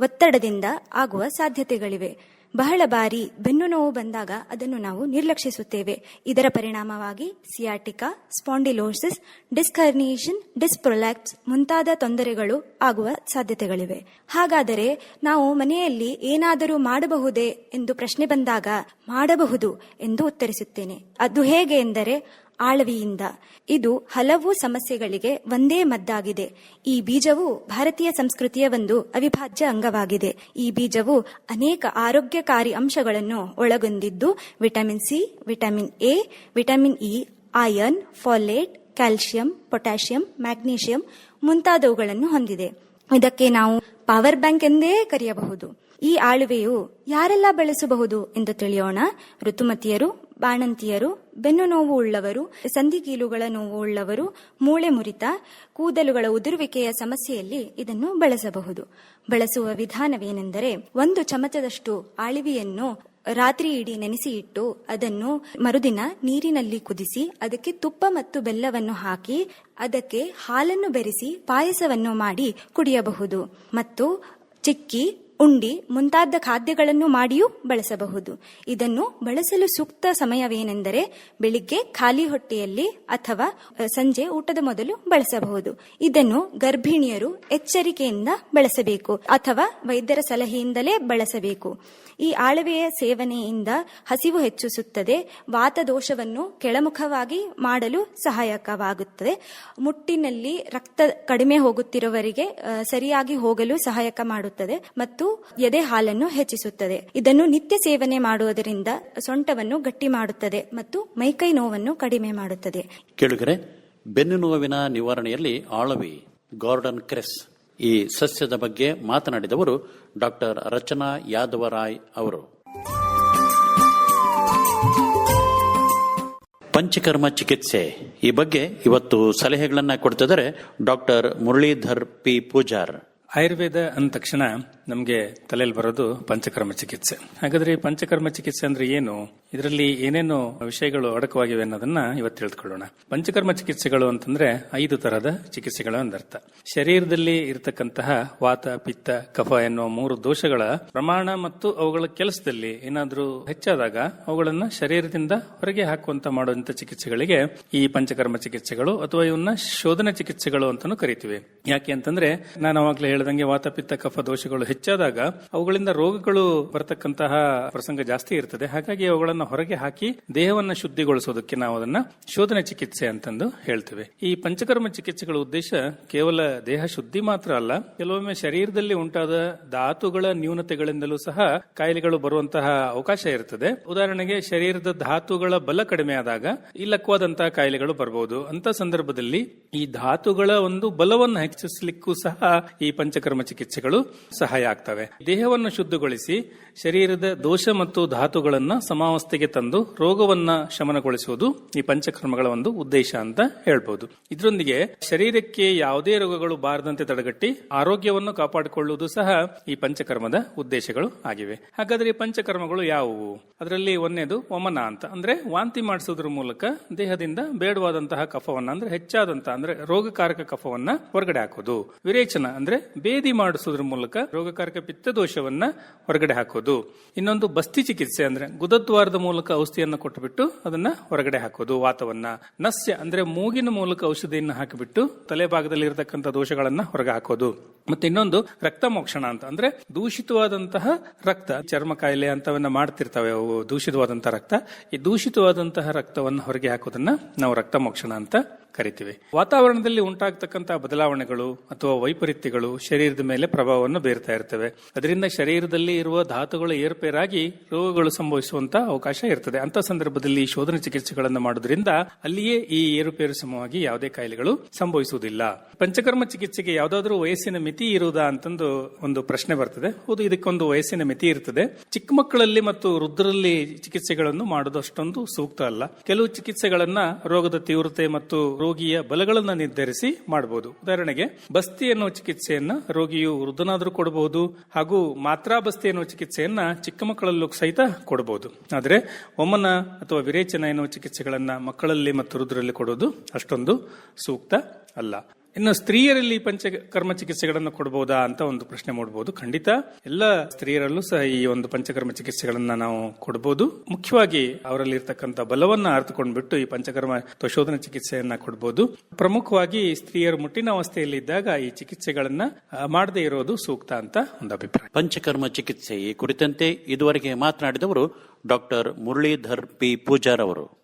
ಒತ್ತಡದಿಂದ ಆಗುವ ಸಾಧ್ಯತೆಗಳಿವೆ. ಬಹಳ ಬಾರಿ ಬೆನ್ನು ನೋವು ಬಂದಾಗ ಅದನ್ನು ನಾವು ನಿರ್ಲಕ್ಷಿಸುತ್ತೇವೆ. ಇದರ ಪರಿಣಾಮವಾಗಿ ಸಿಯಾಟಿಕಾ, ಸ್ಪಾಂಡಿಲೋಸಿಸ್ ಡಿಸ್ಕರ್ನಿಯೇಷನ್ ಡಿಸ್ಪ್ರೊಲ್ಯಾಕ್ಸ್ ಮುಂತಾದ ತೊಂದರೆಗಳು ಆಗುವ ಸಾಧ್ಯತೆಗಳಿವೆ. ಹಾಗಾದರೆ ನಾವು ಮನೆಯಲ್ಲಿ ಏನಾದರೂ ಮಾಡಬಹುದೇ ಎಂದು ಪ್ರಶ್ನೆ ಬಂದಾಗ, ಮಾಡಬಹುದು ಎಂದು ಉತ್ತರಿಸುತ್ತೇನೆ. ಅದು ಹೇಗೆ ಎಂದರೆ ಆಳವಿಯಿಂದ. ಇದು ಹಲವು ಸಮಸ್ಯೆಗಳಿಗೆ ಒಂದೇ ಮದ್ದಾಗಿದೆ. ಈ ಬೀಜವು ಭಾರತೀಯ ಸಂಸ್ಕೃತಿಯ ಒಂದು ಅವಿಭಾಜ್ಯ ಅಂಗವಾಗಿದೆ. ಈ ಬೀಜವು ಅನೇಕ ಆರೋಗ್ಯಕಾರಿ ಅಂಶಗಳನ್ನು ಒಳಗೊಂಡಿದ್ದು, vitamin C, vitamin A, vitamin E iron folate calcium potassium, magnesium ಮುಂತಾದವುಗಳನ್ನು ಹೊಂದಿದೆ. ಇದಕ್ಕೆ ನಾವು ಪವರ್ ಬ್ಯಾಂಕ್ ಎಂದೇ ಕರೆಯಬಹುದು. ಈ ಆಳುವೆಯು ಯಾರೆಲ್ಲ ಬಳಸಬಹುದು ಎಂದು ತಿಳಿಯೋಣ. ಋತುಮತಿಯರು, ಬಾಣಂತಿಯರು ಬೆನ್ನು ನೋವು ಉಳ್ಳವರು ಸಂಧಿಗೀಲುಗಳ ನೋವು ಉಳ್ಳವರು, ಮೂಳೆ ಮುರಿತ, ಕೂದಲುಗಳ ಉದುರುವಿಕೆಯ ಸಮಸ್ಯೆಯಲ್ಲಿ ಇದನ್ನು ಬಳಸಬಹುದು. ಬಳಸುವ ವಿಧಾನವೇನೆಂದರೆ ಒಂದು ಚಮಚದಷ್ಟು ಆಳಿವಿಯನ್ನು ರಾತ್ರಿ ಇಡೀ ನೆನೆಸಿ ಇಟ್ಟು ಅದನ್ನು ಮರುದಿನ ನೀರಿನಲ್ಲಿ ಕುದಿಸಿ ಅದಕ್ಕೆ ತುಪ್ಪ ಮತ್ತು ಬೆಲ್ಲವನ್ನು ಹಾಕಿ ಅದಕ್ಕೆ ಹಾಲನ್ನು ಬೆರೆಸಿ ಪಾಯಸವನ್ನು ಮಾಡಿ ಕುಡಿಯಬಹುದು. ಮತ್ತು ಚಿಕ್ಕಿ ಉಂಡಿ ಮುಂತಾದ ಖಾದ್ಯಗಳನ್ನು ಮಾಡಿಯೂ ಬಳಸಬಹುದು. ಇದನ್ನು ಬಳಸಲು ಸೂಕ್ತ ಸಮಯವೇನೆಂದರೆ ಬೆಳಿಗ್ಗೆ ಖಾಲಿ ಹೊಟ್ಟೆಯಲ್ಲಿ ಅಥವಾ ಸಂಜೆ ಊಟದ ಮೊದಲು ಬಳಸಬಹುದು. ಇದನ್ನು ಗರ್ಭಿಣಿಯರು ಎಚ್ಚರಿಕೆಯಿಂದ ಬಳಸಬೇಕು ಅಥವಾ ವೈದ್ಯರ ಸಲಹೆಯಿಂದಲೇ ಬಳಸಬೇಕು. ಈ ಆಳವೆಯ ಸೇವನೆಯಿಂದ ಹಸಿವು ಹೆಚ್ಚಿಸುತ್ತದೆ, ವಾತದೋಷವನ್ನು ಕೆಳಮುಖವಾಗಿ ಮಾಡಲು ಸಹಾಯಕವಾಗುತ್ತದೆ. ಮುಟ್ಟಿನಲ್ಲಿ ರಕ್ತ ಕಡಿಮೆ ಹೋಗುತ್ತಿರುವವರಿಗೆ ಸರಿಯಾಗಿ ಹೋಗಲು ಸಹಾಯಕ ಮಾಡುತ್ತದೆ ಮತ್ತು ಎದೆ ಹಾಲನ್ನು ಹೆಚ್ಚಿಸುತ್ತದೆ. ಇದನ್ನು ನಿತ್ಯ ಸೇವನೆ ಮಾಡುವುದರಿಂದ ಸೊಂಟವನ್ನು ಗಟ್ಟಿ ಮಾಡುತ್ತದೆ ಮತ್ತು ಮೈಕೈ ನೋವನ್ನು ಕಡಿಮೆ ಮಾಡುತ್ತದೆ. ಕೇಳುಗರೆ, ಬೆನ್ನು ನೋವಿನ ನಿವಾರಣೆಯಲ್ಲಿ ಆಳವಿ ಗಾರ್ಡನ್ ಕ್ರೆಸ್. ಈ ಸಸ್ಯದ ಬಗ್ಗೆ ಮಾತನಾಡಿದವರು ಡಾಕ್ಟರ್ ರಚನಾ ಯಾದವರಾಯ್ ಅವರು. ಪಂಚಕರ್ಮ ಚಿಕಿತ್ಸೆ. ಈ ಬಗ್ಗೆ ಇವತ್ತು ಸಲಹೆಗಳನ್ನು ಕೊಡ್ತಿದ್ದಾರೆ ಡಾಕ್ಟರ್ ಮುರಳೀಧರ್ ಪಿ. ಪೂಜಾರ್. ಆಯುರ್ವೇದ ಅಂದ ತಕ್ಷಣ ನಮಗೆ ತಲೆಯಲ್ಲಿ ಬರೋದು ಪಂಚಕರ್ಮ ಚಿಕಿತ್ಸೆ. ಹಾಗಾದ್ರೆ ಪಂಚಕರ್ಮ ಚಿಕಿತ್ಸೆ ಅಂದ್ರೆ ಏನು? ಇದರಲ್ಲಿ ಏನೇನು ವಿಷಯಗಳು ಅಡಕವಾಗಿವೆ ಅನ್ನೋದನ್ನ ಇವತ್ತು ತಿಳಿದುಕೊಳ್ಳೋಣ. ಪಂಚಕರ್ಮ ಚಿಕಿತ್ಸೆಗಳು ಅಂತಂದ್ರೆ ಐದು ತರಹದ ಚಿಕಿತ್ಸೆಗಳು ಅಂದರ್ಥ ಶರೀರದಲ್ಲಿ ಇರತಕ್ಕಂತಹ ವಾತ, ಪಿತ್ತ, ಕಫ ಎನ್ನುವ ಮೂರು ದೋಷಗಳ ಪ್ರಮಾಣ ಮತ್ತು ಅವುಗಳ ಕೆಲಸದಲ್ಲಿ ಏನಾದರೂ ಹೆಚ್ಚಾದಾಗ ಅವುಗಳನ್ನ ಶರೀರದಿಂದ ಹೊರಗೆ ಹಾಕುವಂತ ಮಾಡುವಂತ ಚಿಕಿತ್ಸೆಗಳಿಗೆ ಈ ಪಂಚಕರ್ಮ ಚಿಕಿತ್ಸೆಗಳು ಅಥವಾ ಇವನ್ನ ಶೋಧನ ಚಿಕಿತ್ಸೆಗಳು ಅಂತಾನು ಕರಿತೀವಿ. ಯಾಕೆ ಅಂತಂದ್ರೆ ನಾನು ಅವಾಗಲೇ ಹೇಳ್ದಂಗೆ ವಾತಪಿತ್ತ ಕಫ ದೋಷಗಳು ಹೆಚ್ಚಾದಾಗ ಅವುಗಳಿಂದ ರೋಗಗಳು ಬರತಕ್ಕಂತಹ ಪ್ರಸಂಗ ಜಾಸ್ತಿ ಇರ್ತದೆ. ಹಾಗಾಗಿ ಅವುಗಳನ್ನು ಹೊರಗೆ ಹಾಕಿ ದೇಹವನ್ನು ಶುದ್ಧಿಗೊಳಿಸೋದಕ್ಕೆ ನಾವು ಅದನ್ನ ಶೋಧನ ಚಿಕಿತ್ಸೆ ಅಂತಂದು ಹೇಳ್ತೇವೆ. ಈ ಪಂಚಕರ್ಮ ಚಿಕಿತ್ಸೆಗಳ ಉದ್ದೇಶ ಕೇವಲ ದೇಹ ಶುದ್ಧಿ ಮಾತ್ರ ಅಲ್ಲ, ಕೆಲವೊಮ್ಮೆ ಶರೀರದಲ್ಲಿ ಉಂಟಾದ ಧಾತುಗಳ ನ್ಯೂನತೆಗಳಿಂದಲೂ ಸಹ ಕಾಯಿಲೆಗಳು ಬರುವಂತಹ ಅವಕಾಶ ಇರ್ತದೆ. ಉದಾಹರಣೆಗೆ ಶರೀರದ ಧಾತುಗಳ ಬಲ ಕಡಿಮೆ ಆದಾಗ ಇಲ್ಲಕ್ವಾದಂತಹ ಕಾಯಿಲೆಗಳು ಬರಬಹುದು. ಅಂತ ಸಂದರ್ಭದಲ್ಲಿ ಈ ಧಾತುಗಳ ಒಂದು ಬಲವನ್ನು ಹೆಚ್ಚಿಸಲಿಕ್ಕೂ ಸಹ ಈ ಪಂಚಕರ್ಮ ಚಿಕಿತ್ಸೆಗಳು ಸಹಾಯ ಆಗ್ತವೆ. ದೇಹವನ್ನು ಶುದ್ಧಗೊಳಿಸಿ ಶರೀರದ ದೋಷ ಮತ್ತು ಧಾತುಗಳನ್ನು ಸಮಾವಸ್ಥೆಗೆ ತಂದು ರೋಗವನ್ನ ಶಮನಗೊಳಿಸುವುದು ಈ ಪಂಚಕರ್ಮಗಳ ಒಂದು ಉದ್ದೇಶ ಅಂತ ಹೇಳ್ಬೋದು. ಇದರೊಂದಿಗೆ ಶರೀರಕ್ಕೆ ಯಾವುದೇ ರೋಗಗಳು ಬಾರದಂತೆ ತಡೆಗಟ್ಟಿ ಆರೋಗ್ಯವನ್ನು ಕಾಪಾಡಿಕೊಳ್ಳುವುದು ಸಹ ಈ ಪಂಚಕರ್ಮದ ಉದ್ದೇಶಗಳು ಆಗಿವೆ. ಹಾಗಾದ್ರೆ ಈ ಪಂಚಕರ್ಮಗಳು ಯಾವುವು? ಅದರಲ್ಲಿ ಒಂದೇದು ವಮನ ಅಂತ. ಅಂದ್ರೆ ವಾಂತಿ ಮಾಡಿಸುವುದರ ಮೂಲಕ ದೇಹದಿಂದ ಬೇಡವಾದಂತಹ ಕಫವನ್ನ, ಅಂದ್ರೆ ಹೆಚ್ಚಾದಂತಹ ಅಂದ್ರೆ ರೋಗಕಾರಕ ಕಫವನ್ನ ಹೊರಗಡೆ ಹಾಕೋದು. ವಿರೇಚನ, ಅಂದ್ರೆ ಬೇದಿ ಮಾಡಿಸೋದ್ರ ಮೂಲಕ ರೋಗಕಾರಕ ಪಿತ್ತ ದೋಷವನ್ನ ಹೊರಗಡೆ ಹಾಕೋದು. ಇನ್ನೊಂದು ಬಸ್ತಿ ಚಿಕಿತ್ಸೆ ಅಂದ್ರೆ ಗುದದ್ವಾರದ ಮೂಲಕ ಔಷಧಿಯನ್ನು ಕೊಟ್ಟುಬಿಟ್ಟು ಅದನ್ನ ಹೊರಗಡೆ ಹಾಕೋದು, ವಾತವನ್ನ. ನಸ್ಯ ಅಂದ್ರೆ ಮೂಗಿನ ಮೂಲಕ ಔಷಧಿಯನ್ನು ಹಾಕಿಬಿಟ್ಟು ತಲೆ ಭಾಗದಲ್ಲಿ ಇರತಕ್ಕಂಥ ದೋಷಗಳನ್ನ ಹೊರಗೆ ಹಾಕೋದು. ಮತ್ತೆ ಇನ್ನೊಂದು ರಕ್ತ ಮೋಕ್ಷಣ ಅಂತ ಅಂದ್ರೆ ದೂಷಿತವಾದಂತಹ ರಕ್ತ, ಚರ್ಮ ಕಾಯಿಲೆ ಅಂತವನ್ನ ಮಾಡ್ತಿರ್ತವೆ ಅವು ದೂಷಿತವಾದಂತಹ ರಕ್ತ. ಈ ದೂಷಿತವಾದಂತಹ ರಕ್ತವನ್ನು ಹೊರಗೆ ಹಾಕೋದನ್ನ ನಾವು ರಕ್ತ ಮೋಕ್ಷಣ ಅಂತ ಕರಿತೀವಿ. ವಾತಾವರಣದಲ್ಲಿ ಉಂಟಾಗ್ತಕ್ಕಂತಹ ಬದಲಾವಣೆಗಳು ಅಥವಾ ವೈಪರೀತ್ಯಗಳು ಶರೀರದ ಮೇಲೆ ಪ್ರಭಾವವನ್ನು ಬೀರ್ತಾ ಇರ್ತವೆ. ಅದರಿಂದ ಶರೀರದಲ್ಲಿ ಇರುವ ಧಾತುಗಳು ಏರ್ಪೇರಾಗಿ ರೋಗಗಳು ಸಂಭವಿಸುವಂತ ಅವಕಾಶ ಇರ್ತದೆ. ಅಂತ ಸಂದರ್ಭದಲ್ಲಿ ಶೋಧನ ಚಿಕಿತ್ಸೆಗಳನ್ನು ಮಾಡೋದ್ರಿಂದ ಅಲ್ಲಿಯೇ ಈ ಏರುಪೇರು ಸಮವಾಗಿ ಯಾವುದೇ ಕಾಯಿಲೆಗಳು ಸಂಭವಿಸುವುದಿಲ್ಲ. ಪಂಚಕರ್ಮ ಚಿಕಿತ್ಸೆಗೆ ಯಾವುದಾದ್ರೂ ವಯಸ್ಸಿನ ಮಿತಿ ಇರುವುದಾ ಅಂತಂದು ಒಂದು ಪ್ರಶ್ನೆ ಬರ್ತದೆ. ಹೌದು, ಇದಕ್ಕೊಂದು ವಯಸ್ಸಿನ ಮಿತಿ ಇರ್ತದೆ. ಚಿಕ್ಕ ಮಕ್ಕಳಲ್ಲಿ ಮತ್ತು ವೃದ್ಧರಲ್ಲಿ ಚಿಕಿತ್ಸೆಗಳನ್ನು ಮಾಡೋದು ಸೂಕ್ತ ಅಲ್ಲ. ಕೆಲವು ಚಿಕಿತ್ಸೆಗಳನ್ನ ರೋಗದ ತೀವ್ರತೆ ಮತ್ತು ರೋಗಿಯ ಬಲಗಳನ್ನು ನಿರ್ಧರಿಸಿ ಮಾಡಬಹುದು ಉದಾಹರಣೆಗೆ, ಬಸ್ತಿ ಎನ್ನುವ ಚಿಕಿತ್ಸೆಯನ್ನ ರೋಗಿಯು ವೃದ್ಧನಾದರೂ ಕೊಡಬಹುದು ಹಾಗೂ ಮಾತ್ರಾ ಬಸ್ತಿ ಎನ್ನುವ ಚಿಕಿತ್ಸೆಯನ್ನ ಚಿಕ್ಕ ಮಕ್ಕಳಲ್ಲೂ ಸಹಿತ ಕೊಡಬಹುದು ಆದರೆ, ಒಮ್ಮನ ಅಥವಾ ವಿರೇಚನ ಎನ್ನುವ ಚಿಕಿತ್ಸೆಗಳನ್ನ ಮಕ್ಕಳಲ್ಲಿ ಮತ್ತು ವೃದ್ಧರಲ್ಲಿ ಕೊಡೋದು ಅಷ್ಟೊಂದು ಸೂಕ್ತ ಅಲ್ಲ. ಇನ್ನು ಸ್ತ್ರೀಯರಲ್ಲಿ ಪಂಚಕರ್ಮ ಚಿಕಿತ್ಸೆಗಳನ್ನು ಕೊಡಬಹುದಾ ಅಂತ ಒಂದು ಪ್ರಶ್ನೆ ಮಾಡಬಹುದು ಖಂಡಿತ. ಎಲ್ಲ ಸ್ತ್ರೀಯರಲ್ಲೂ ಸಹ ಈ ಒಂದು ಪಂಚಕರ್ಮ ಚಿಕಿತ್ಸೆಗಳನ್ನ ನಾವು ಕೊಡಬಹುದು ಮುಖ್ಯವಾಗಿ ಅವರಲ್ಲಿ ಇರ್ತಕ್ಕಂಥ ಬಲವನ್ನ ಅರ್ಥಕೊಂಡ್ಬಿಟ್ಟು ಈ ಪಂಚಕರ್ಮ ಪ್ರಶೋಧನ ಚಿಕಿತ್ಸೆಯನ್ನ ಕೊಡಬಹುದು ಪ್ರಮುಖವಾಗಿ ಸ್ತ್ರೀಯರು ಮುಟ್ಟಿನ ಅವಸ್ಥೆಯಲ್ಲಿ ಇದ್ದಾಗ ಈ ಚಿಕಿತ್ಸೆಗಳನ್ನ ಮಾಡದೇ ಇರೋದು ಸೂಕ್ತ ಅಂತ ಒಂದು ಅಭಿಪ್ರಾಯ. ಪಂಚಕರ್ಮ ಚಿಕಿತ್ಸೆ ಈ ಕುರಿತಂತೆ ಇದುವರೆಗೆ ಮಾತನಾಡಿದವರು ಡಾಕ್ಟರ್ ಮುರಳೀಧರ್ ಪಿ. ಪೂಜಾರ್ ಅವರು.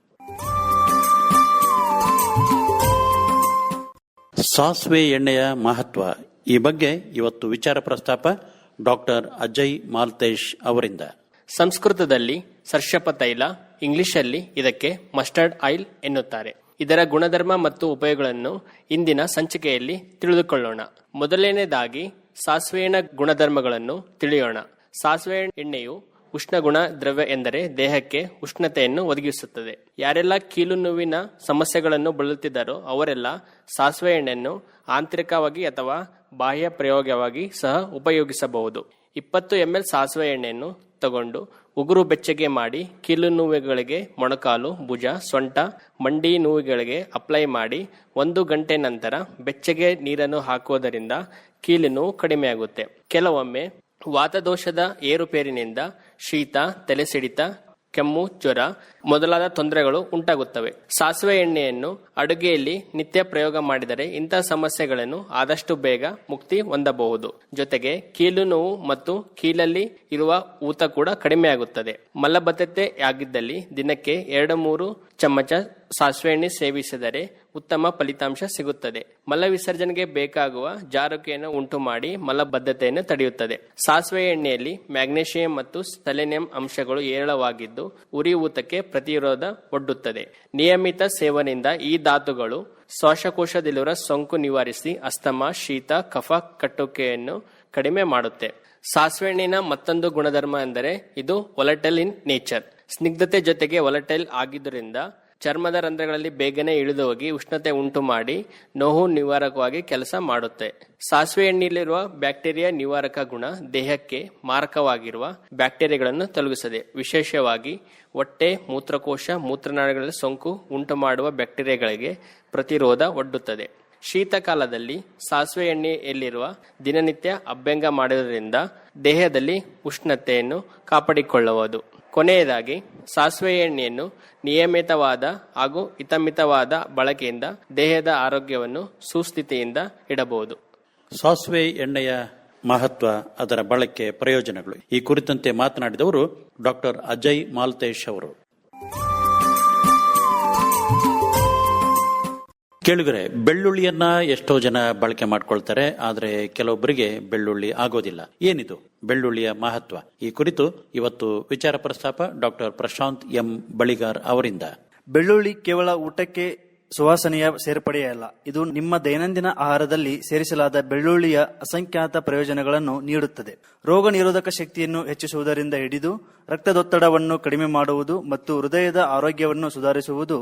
ಸಾಸಿವೆ ಎಣ್ಣೆಯ ಮಹತ್ವ ಈ ಬಗ್ಗೆ ಇವತ್ತು ವಿಚಾರ ಪ್ರಸ್ತಾಪ ಡಾಕ್ಟರ್ ಅಜಯ್ ಮಾಲ್ತೇಶ್ ಅವರಿಂದ. ಸಂಸ್ಕೃತದಲ್ಲಿ ಸರ್ಷಪ ತೈಲ, ಇಂಗ್ಲಿಷಲ್ಲಿ ಇದಕ್ಕೆ ಮಸ್ಟರ್ಡ್ ಆಯಿಲ್ ಎನ್ನುತ್ತಾರೆ. ಇದರ ಗುಣಧರ್ಮ ಮತ್ತು ಉಪಯೋಗಗಳನ್ನು ಇಂದಿನ ಸಂಚಿಕೆಯಲ್ಲಿ ತಿಳಿದುಕೊಳ್ಳೋಣ. ಮೊದಲನೇದಾಗಿ ಸಾಸಿವೆಯ ಗುಣಧರ್ಮಗಳನ್ನು ತಿಳಿಯೋಣ. ಸಾಸಿವೆ ಎಣ್ಣೆಯು ಉಷ್ಣಗುಣ ದ್ರವ್ಯ ಎಂದರೆ ದೇಹಕ್ಕೆ ಉಷ್ಣತೆಯನ್ನು ಒದಗಿಸುತ್ತದೆ. ಯಾರೆಲ್ಲ ಕೀಲು ನೋವಿನ ಸಮಸ್ಯೆಗಳನ್ನು ಬಳಲುತ್ತಿದ್ದಾರೋ ಅವರೆಲ್ಲ ಸಾಸಿವೆ ಎಣ್ಣೆಯನ್ನು ಆಂತರಿಕವಾಗಿ ಅಥವಾ ಬಾಹ್ಯ ಪ್ರಯೋಗವಾಗಿ ಸಹ ಉಪಯೋಗಿಸಬಹುದು. ಇಪ್ಪತ್ತು ಎಂಎಲ್ ಸಾಸಿವೆ ಎಣ್ಣೆಯನ್ನು ತಗೊಂಡು ಉಗುರು ಬೆಚ್ಚಗೆ ಮಾಡಿ ಕೀಲು ನೋವುಗಳಿಗೆ ಮೊಣಕಾಲು, ಭುಜ, ಸೊಂಟ, ಮಂಡಿ ನೋವುಗಳಿಗೆ ಅಪ್ಲೈ ಮಾಡಿ ಒಂದು ಗಂಟೆ ನಂತರ ಬೆಚ್ಚಗೆ ನೀರನ್ನು ಹಾಕುವುದರಿಂದ ಕೀಲು ನೋವು ಕಡಿಮೆಯಾಗುತ್ತೆ. ಕೆಲವೊಮ್ಮೆ ವಾತದೋಷದ ಏರುಪೇರಿನಿಂದ ಶೀತ ತಲೆಸಿಡಿತ ಕೆಮ್ಮು ಜ್ವರ ಮೊದಲಾದ ತೊಂದರೆಗಳು ಉಂಟಾಗುತ್ತವೆ. ಸಾಸಿವೆ ಎಣ್ಣೆಯನ್ನು ಅಡುಗೆಯಲ್ಲಿ ನಿತ್ಯ ಪ್ರಯೋಗ ಮಾಡಿದರೆ ಇಂತಹ ಸಮಸ್ಯೆಗಳನ್ನು ಆದಷ್ಟು ಬೇಗ ಮುಕ್ತಿ ಹೊಂದಬಹುದು. ಜೊತೆಗೆ ಕೀಲು ನೋವು ಮತ್ತು ಕೀಲಲ್ಲಿ ಇರುವ ಊತ ಕೂಡ ಕಡಿಮೆಯಾಗುತ್ತದೆ ಮಲಬದ್ಧತೆ ಆಗಿದ್ದಲ್ಲಿ ದಿನಕ್ಕೆ ಎರಡು ಮೂರು ಚಮಚ ಸಾಸಿವೆ ಎಣ್ಣೆ ಸೇವಿಸಿದರೆ ಉತ್ತಮ ಫಲಿತಾಂಶ ಸಿಗುತ್ತದೆ. ಮಲ ವಿಸರ್ಜನೆಗೆ ಬೇಕಾಗುವ ಜಾರುಕೆಯನ್ನು ಉಂಟು ಮಾಡಿ ಮಲಬದ್ಧತೆಯನ್ನು ತಡೆಯುತ್ತದೆ. ಸಾಸಿವೆ ಎಣ್ಣೆಯಲ್ಲಿ ಮ್ಯಾಗ್ನೇಷಿಯಂ ಮತ್ತು ಸೆಲೆನಿಯಂ ಅಂಶಗಳು ಹೇರಳವಾಗಿದ್ದು ಉರಿಯೂತಕ್ಕೆ ಪ್ರತಿರೋಧ ಒಡ್ಡುತ್ತದೆ. ನಿಯಮಿತ ಸೇವನೆಯಿಂದ ಈ ಧಾತುಗಳು ಶ್ವಾಸಕೋಶದಲ್ಲಿರುವ ಸೋಂಕು ನಿವಾರಿಸಿ ಅಸ್ತಮ, ಶೀತ, ಕಫ ಕಟ್ಟುಕೆಯನ್ನು ಕಡಿಮೆ ಮಾಡುತ್ತೆ. ಸಾಸಿವೆ ಎಣ್ಣಿನ ಮತ್ತೊಂದು ಗುಣಧರ್ಮ ಎಂದರೆ ಇದು ಒಲಟೆಲ್ ಇನ್ ನೇಚರ್ ಸ್ನಿಗ್ಧತೆ ಜೊತೆಗೆ ಒಲಟೈಲ್ ಆಗಿದ್ದರಿಂದ ಚರ್ಮದ ರಂಧ್ರಗಳಲ್ಲಿ ಬೇಗನೆ ಇಳಿದು ಹೋಗಿ ಉಷ್ಣತೆ ಉಂಟು ಮಾಡಿ ನೋವು ನಿವಾರಕವಾಗಿ ಕೆಲಸ ಮಾಡುತ್ತೆ. ಸಾಸಿವೆ ಎಣ್ಣೆಯಲ್ಲಿರುವ ಬ್ಯಾಕ್ಟೀರಿಯಾ ನಿವಾರಕ ಗುಣ ದೇಹಕ್ಕೆ ಮಾರಕವಾಗಿರುವ ಬ್ಯಾಕ್ಟೀರಿಯಾಗಳನ್ನು ತೊಲಗಿಸದೆ, ವಿಶೇಷವಾಗಿ ಹೊಟ್ಟೆ, ಮೂತ್ರಕೋಶ, ಮೂತ್ರನಾಳಗಳಲ್ಲಿ ಸೋಂಕು ಉಂಟು ಮಾಡುವ ಬ್ಯಾಕ್ಟೀರಿಯಾಗಳಿಗೆ ಪ್ರತಿರೋಧ ಒಡ್ಡುತ್ತದೆ. ಶೀತಕಾಲದಲ್ಲಿ ಸಾಸಿವೆ ಎಣ್ಣೆಯಲ್ಲಿರುವ ದಿನನಿತ್ಯ ಅಭ್ಯಂಗ ಮಾಡುವುದರಿಂದ ದೇಹದಲ್ಲಿ ಉಷ್ಣತೆಯನ್ನು ಕಾಪಾಡಿಕೊಳ್ಳಬಹುದು ಕೊನೆಯದಾಗಿ ಸಾಸಿವೆ ಎಣ್ಣೆಯನ್ನು ನಿಯಮಿತವಾದ ಹಾಗೂ ಹಿತಮಿತವಾದ ಬಳಕೆಯಿಂದ ದೇಹದ ಆರೋಗ್ಯವನ್ನು ಸುಸ್ಥಿತಿಯಿಂದ ಇಡಬಹುದು. ಸಾಸಿವೆ ಎಣ್ಣೆಯ ಮಹತ್ವ ಅದರ ಬಳಕೆ ಪ್ರಯೋಜನಗಳು. ಈ ಕುರಿತಂತೆ ಮಾತನಾಡಿದವರು ಡಾಕ್ಟರ್ ಅಜಯ್ ಮಾಲ್ತೇಶ್ ಅವರು. ಕೇಳಿದರೆ ಬೆಳ್ಳುಳ್ಳಿಯನ್ನ ಎಷ್ಟೋ ಜನ ಬಳಕೆ ಮಾಡ್ಕೊಳ್ತಾರೆ, ಆದರೆ ಕೆಲವೊಬ್ಬರಿಗೆ ಬೆಳ್ಳುಳ್ಳಿ ಆಗೋದಿಲ್ಲ. ಏನಿದು? ಬೆಳ್ಳುಳ್ಳಿಯ ಮಹತ್ವ. ಈ ಕುರಿತು ಇವತ್ತು ವಿಚಾರ ಪ್ರಸ್ತಾಪ ಡಾಕ್ಟರ್ ಪ್ರಶಾಂತ್ ಎಂ ಬಳಿಗಾರ್ ಅವರಿಂದ. ಬೆಳ್ಳುಳ್ಳಿ ಕೇವಲ ಊಟಕ್ಕೆ ಸುವಾಸನೆಯ ಸೇರ್ಪಡೆಯಲ್ಲ ಇದು ನಿಮ್ಮ ದೈನಂದಿನ ಆಹಾರದಲ್ಲಿ ಸೇರಿಸಲಾದ ಬೆಳ್ಳುಳ್ಳಿಯ ಅಸಂಖ್ಯಾತ ಪ್ರಯೋಜನಗಳನ್ನು ನೀಡುತ್ತದೆ. ರೋಗ ನಿರೋಧಕ ಶಕ್ತಿಯನ್ನು ಹೆಚ್ಚಿಸುವುದರಿಂದ ಹಿಡಿದು ರಕ್ತದೊತ್ತಡವನ್ನು ಕಡಿಮೆ ಮಾಡುವುದು ಮತ್ತು ಹೃದಯದ ಆರೋಗ್ಯವನ್ನು ಸುಧಾರಿಸುವುದು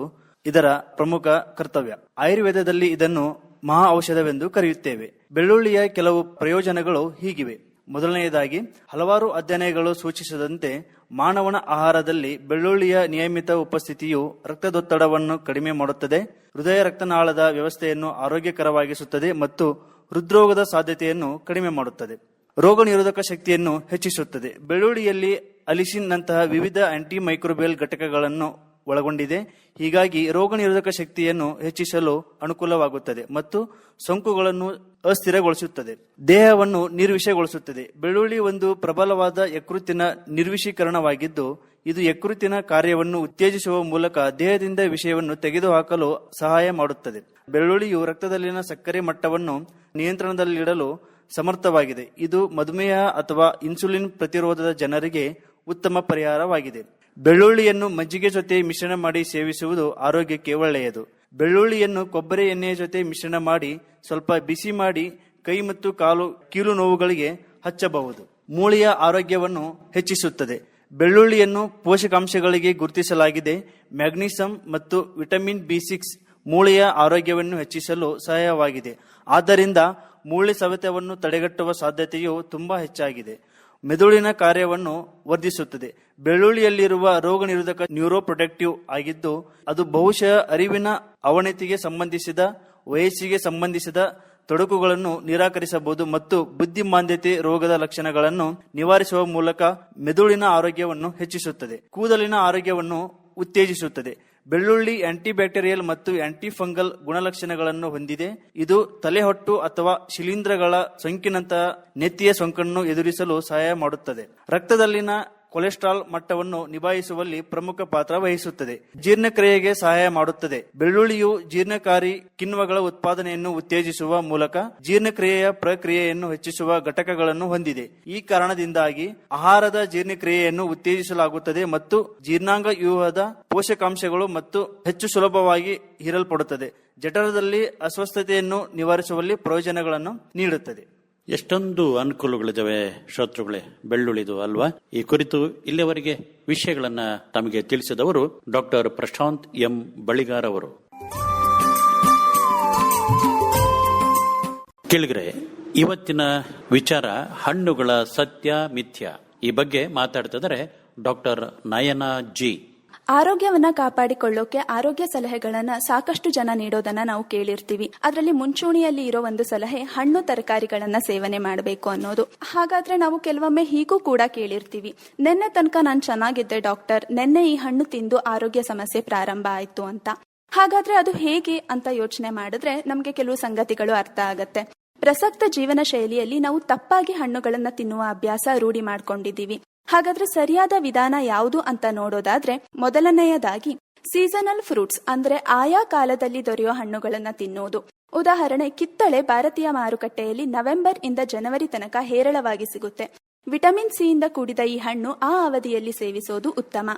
ಇದರ ಪ್ರಮುಖ ಕರ್ತವ್ಯ. ಆಯುರ್ವೇದದಲ್ಲಿ ಇದನ್ನು ಮಹಾ ಔಷಧವೆಂದು ಕರೆಯುತ್ತೇವೆ. ಬೆಳ್ಳುಳ್ಳಿಯ ಕೆಲವು ಪ್ರಯೋಜನಗಳು ಹೀಗಿವೆ. ಮೊದಲನೆಯದಾಗಿ, ಹಲವಾರು ಅಧ್ಯಯನಗಳು ಸೂಚಿಸದಂತೆ ಮಾನವನ ಆಹಾರದಲ್ಲಿ ಬೆಳ್ಳುಳ್ಳಿಯ ನಿಯಮಿತ ಉಪಸ್ಥಿತಿಯು ರಕ್ತದೊತ್ತಡವನ್ನು ಕಡಿಮೆ ಮಾಡುತ್ತದೆ, ಹೃದಯ ರಕ್ತನಾಳದ ವ್ಯವಸ್ಥೆಯನ್ನು ಆರೋಗ್ಯಕರವಾಗಿಸುತ್ತದೆ ಮತ್ತು ಹೃದ್ರೋಗದ ಸಾಧ್ಯತೆಯನ್ನು ಕಡಿಮೆ ಮಾಡುತ್ತದೆ. ರೋಗ ನಿರೋಧಕ ಶಕ್ತಿಯನ್ನು ಹೆಚ್ಚಿಸುತ್ತದೆ. ಬೆಳ್ಳುಳ್ಳಿಯಲ್ಲಿ ಅಲಿಸಿನ್ ನಂತಹ ವಿವಿಧ ಆಂಟಿ ಮೈಕ್ರೋಬಿಯಲ್ ಘಟಕಗಳನ್ನು ಒಳಗೊಂಡಿದೆ. ಹೀಗಾಗಿ ರೋಗ ನಿರೋಧಕ ಶಕ್ತಿಯನ್ನು ಹೆಚ್ಚಿಸಲು ಅನುಕೂಲವಾಗುತ್ತದೆ ಮತ್ತು ಸೋಂಕುಗಳನ್ನು ಅಸ್ಥಿರಗೊಳಿಸುತ್ತದೆ. ದೇಹವನ್ನು ನಿರ್ವಿಷಯಗೊಳಿಸುತ್ತದೆ. ಬೆಳ್ಳುಳ್ಳಿ ಒಂದು ಪ್ರಬಲವಾದ ಯಕೃತ್ತಿನ ನಿರ್ವಿಷೀಕರಣವಾಗಿದ್ದು, ಇದು ಯಕೃತ್ತಿನ ಕಾರ್ಯವನ್ನು ಉತ್ತೇಜಿಸುವ ಮೂಲಕ ದೇಹದಿಂದ ವಿಷಯವನ್ನು ತೆಗೆದುಹಾಕಲು ಸಹಾಯ ಮಾಡುತ್ತದೆ. ಬೆಳ್ಳುಳ್ಳಿಯು ರಕ್ತದಲ್ಲಿನ ಸಕ್ಕರೆ ಮಟ್ಟವನ್ನು ನಿಯಂತ್ರಣದಲ್ಲಿಡಲು ಸಮರ್ಥವಾಗಿದೆ. ಇದು ಮಧುಮೇಹ ಅಥವಾ ಇನ್ಸುಲಿನ್ ಪ್ರತಿರೋಧದ ಜನರಿಗೆ ಉತ್ತಮ ಪರಿಹಾರವಾಗಿದೆ. ಬೆಳ್ಳುಳ್ಳಿಯನ್ನು ಮಜ್ಜಿಗೆ ಜೊತೆ ಮಿಶ್ರಣ ಮಾಡಿ ಸೇವಿಸುವುದು ಆರೋಗ್ಯಕ್ಕೆ ಒಳ್ಳೆಯದು. ಬೆಳ್ಳುಳ್ಳಿಯನ್ನು ಕೊಬ್ಬರಿ ಎಣ್ಣೆಯ ಜೊತೆ ಮಿಶ್ರಣ ಮಾಡಿ ಸ್ವಲ್ಪ ಬಿಸಿ ಮಾಡಿ ಕೈ ಮತ್ತು ಕಾಲು ಕೀಲು ನೋವುಗಳಿಗೆ ಹಚ್ಚಬಹುದು. ಮೂಳೆಯ ಆರೋಗ್ಯವನ್ನು ಹೆಚ್ಚಿಸುತ್ತದೆ. ಬೆಳ್ಳುಳ್ಳಿಯನ್ನು ಪೋಷಕಾಂಶಗಳಿಗೆ ಗುರುತಿಸಲಾಗಿದೆ. ಮ್ಯಾಗ್ನೀಸಿಯಂ ಮತ್ತು ವಿಟಮಿನ್ ಬಿ ಸಿಕ್ಸ್ ಮೂಳೆಯ ಆರೋಗ್ಯವನ್ನು ಹೆಚ್ಚಿಸಲು ಸಹಾಯವಾಗಿದೆ. ಆದ್ದರಿಂದ ಮೂಳೆ ಸವೆತವನ್ನು ತಡೆಗಟ್ಟುವ ಸಾಧ್ಯತೆಯು ತುಂಬಾ ಹೆಚ್ಚಾಗಿದೆ. ಮೆದುಳಿನ ಕಾರ್ಯವನ್ನು ವರ್ಧಿಸುತ್ತದೆ. ಬೆಳ್ಳುಳ್ಳಿಯಲ್ಲಿರುವ ರೋಗ ನಿರೋಧಕ ನ್ಯೂರೋಪ್ರೊಟೆಕ್ಟಿವ್ ಆಗಿದ್ದು, ಅದು ಬಹುಶಃ ಅರಿವಿನ ಅವನತಿಗೆ ಸಂಬಂಧಿಸಿದ, ವಯಸ್ಸಿಗೆ ಸಂಬಂಧಿಸಿದ ತೊಡಕುಗಳನ್ನು ನಿರಾಕರಿಸಬಹುದು ಮತ್ತು ಬುದ್ಧಿಮಾಂದ್ಯತೆ ರೋಗದ ಲಕ್ಷಣಗಳನ್ನು ನಿವಾರಿಸುವ ಮೂಲಕ ಮೆದುಳಿನ ಆರೋಗ್ಯವನ್ನು ಹೆಚ್ಚಿಸುತ್ತದೆ. ಕೂದಲಿನ ಆರೋಗ್ಯವನ್ನು ಉತ್ತೇಜಿಸುತ್ತದೆ. ಬೆಳ್ಳುಳ್ಳಿ ಆಂಟಿಬ್ಯಾಕ್ಟೀರಿಯಲ್ ಮತ್ತು ಆಂಟಿಫಂಗಲ್ ಗುಣಲಕ್ಷಣಗಳನ್ನು ಹೊಂದಿದೆ. ಇದು ತಲೆಹೊಟ್ಟು ಅಥವಾ ಶಿಲೀಂಧ್ರಗಳ ಸೋಂಕಿನಂತಹ ನೆತ್ತಿಯ ಸೋಂಕನ್ನು ಎದುರಿಸಲು ಸಹಾಯ ಮಾಡುತ್ತದೆ. ರಕ್ತದಲ್ಲಿನ ಕೊಲೆಸ್ಟ್ರಾಲ್ ಮಟ್ಟವನ್ನು ನಿಭಾಯಿಸುವಲ್ಲಿ ಪ್ರಮುಖ ಪಾತ್ರ ವಹಿಸುತ್ತದೆ. ಜೀರ್ಣಕ್ರಿಯೆಗೆ ಸಹಾಯ ಮಾಡುತ್ತದೆ. ಬೆಳ್ಳುಳ್ಳಿಯು ಜೀರ್ಣಕಾರಿ ಕಿಣ್ವಗಳ ಉತ್ಪಾದನೆಯನ್ನು ಉತ್ತೇಜಿಸುವ ಮೂಲಕ ಜೀರ್ಣಕ್ರಿಯೆಯ ಪ್ರಕ್ರಿಯೆಯನ್ನು ಹೆಚ್ಚಿಸುವ ಘಟಕಗಳನ್ನು ಹೊಂದಿದೆ. ಈ ಕಾರಣದಿಂದಾಗಿ ಆಹಾರದ ಜೀರ್ಣಕ್ರಿಯೆಯನ್ನು ಉತ್ತೇಜಿಸಲಾಗುತ್ತದೆ ಮತ್ತು ಜೀರ್ಣಾಂಗ ವ್ಯೂಹದ ಪೋಷಕಾಂಶಗಳು ಮತ್ತು ಹೆಚ್ಚು ಸುಲಭವಾಗಿ ಹೀರಲ್ಪಡುತ್ತದೆ. ಜಠರದಲ್ಲಿ ಅಸ್ವಸ್ಥತೆಯನ್ನು ನಿವಾರಿಸುವಲ್ಲಿ ಪ್ರಯೋಜನಗಳನ್ನು ನೀಡುತ್ತದೆ. ಎಷ್ಟೊಂದು ಅನುಕೂಲಗಳಿದಾವೆ ಶ್ರೋತೃಗಳೇ ಬೆಳ್ಳುಳಿದು ಅಲ್ವಾ? ಈ ಕುರಿತು ಇಲ್ಲಿಯವರೆಗೆ ವಿಷಯಗಳನ್ನ ತಮಗೆ ತಿಳಿಸಿದವರು ಡಾಕ್ಟರ್ ಪ್ರಶಾಂತ್ ಎಂ. ಬಳಿಗಾರ್ ಅವರು. ಕೇಳಿದ್ರೆ ಇವತ್ತಿನ ವಿಚಾರ ಹಣ್ಣುಗಳ ಸತ್ಯ, ಮಿಥ್ಯ ಈ ಬಗ್ಗೆ ಮಾತಾಡ್ತಿದ್ದಾರೆ ಡಾಕ್ಟರ್ ನಯನ ಜಿ. ಆರೋಗ್ಯವನ್ನ ಕಾಪಾಡಿಕೊಳ್ಳೋಕೆ ಆರೋಗ್ಯ ಸಲಹೆಗಳನ್ನ ಸಾಕಷ್ಟು ಜನ ನೀಡೋದನ್ನ ನಾವು ಕೇಳಿರ್ತೀವಿ. ಅದರಲ್ಲಿ ಮುಂಚೂಣಿಯಲ್ಲಿ ಇರೋ ಒಂದು ಸಲಹೆ ಹಣ್ಣು ತರಕಾರಿಗಳನ್ನ ಸೇವನೆ ಮಾಡಬೇಕು ಅನ್ನೋದು. ಹಾಗಾದ್ರೆ ನಾವು ಕೆಲವೊಮ್ಮೆ ಹೀಗೂ ಕೂಡ ಕೇಳಿರ್ತೀವಿ. ನಿನ್ನೆ ತನಕ ನಾನು ಚೆನ್ನಾಗಿದ್ದೆ ಡಾಕ್ಟರ್. ನಿನ್ನೆ ಈ ಹಣ್ಣು ತಿಂದು ಆರೋಗ್ಯ ಸಮಸ್ಯೆ ಪ್ರಾರಂಭ ಆಯ್ತು ಅಂತ. ಹಾಗಾದ್ರೆ ಅದು ಹೇಗೆ ಅಂತ ಯೋಚನೆ ಮಾಡಿದ್ರೆ ನಮಗೆ ಕೆಲವು ಸಂಗತಿಗಳು ಅರ್ಥ ಆಗತ್ತೆ. ಪ್ರಸಕ್ತ ಜೀವನ ಶೈಲಿಯಲ್ಲಿ ನಾವು ತಪ್ಪಾಗಿ ಹಣ್ಣುಗಳನ್ನ ತಿನ್ನುವ ಅಭ್ಯಾಸ ರೂಢಿ ಮಾಡ್ಕೊಂಡಿದ್ದೀವಿ. ಹಾಗಾದ್ರೆ ಸರಿಯಾದ ವಿಧಾನ ಯಾವುದು ಅಂತ ನೋಡೋದಾದ್ರೆ ಮೊದಲನೆಯದಾಗಿ ಸೀಸನಲ್ ಫ್ರೂಟ್ಸ್ ಅಂದ್ರೆ ಆಯಾ ಕಾಲದಲ್ಲಿ ದೊರೆಯುವ ಹಣ್ಣುಗಳನ್ನ ತಿನ್ನುವುದು. ಉದಾಹರಣೆ, ಕಿತ್ತಳೆ ಭಾರತೀಯ ಮಾರುಕಟ್ಟೆಯಲ್ಲಿ ನವೆಂಬರ್ ಇಂದ ಜನವರಿ ತನಕ ಹೇರಳವಾಗಿ ಸಿಗುತ್ತೆ. ವಿಟಮಿನ್ ಸಿ ಇಂದ ಕೂಡಿದ ಈ ಹಣ್ಣು ಆ ಅವಧಿಯಲ್ಲಿ ಸೇವಿಸೋದು ಉತ್ತಮ.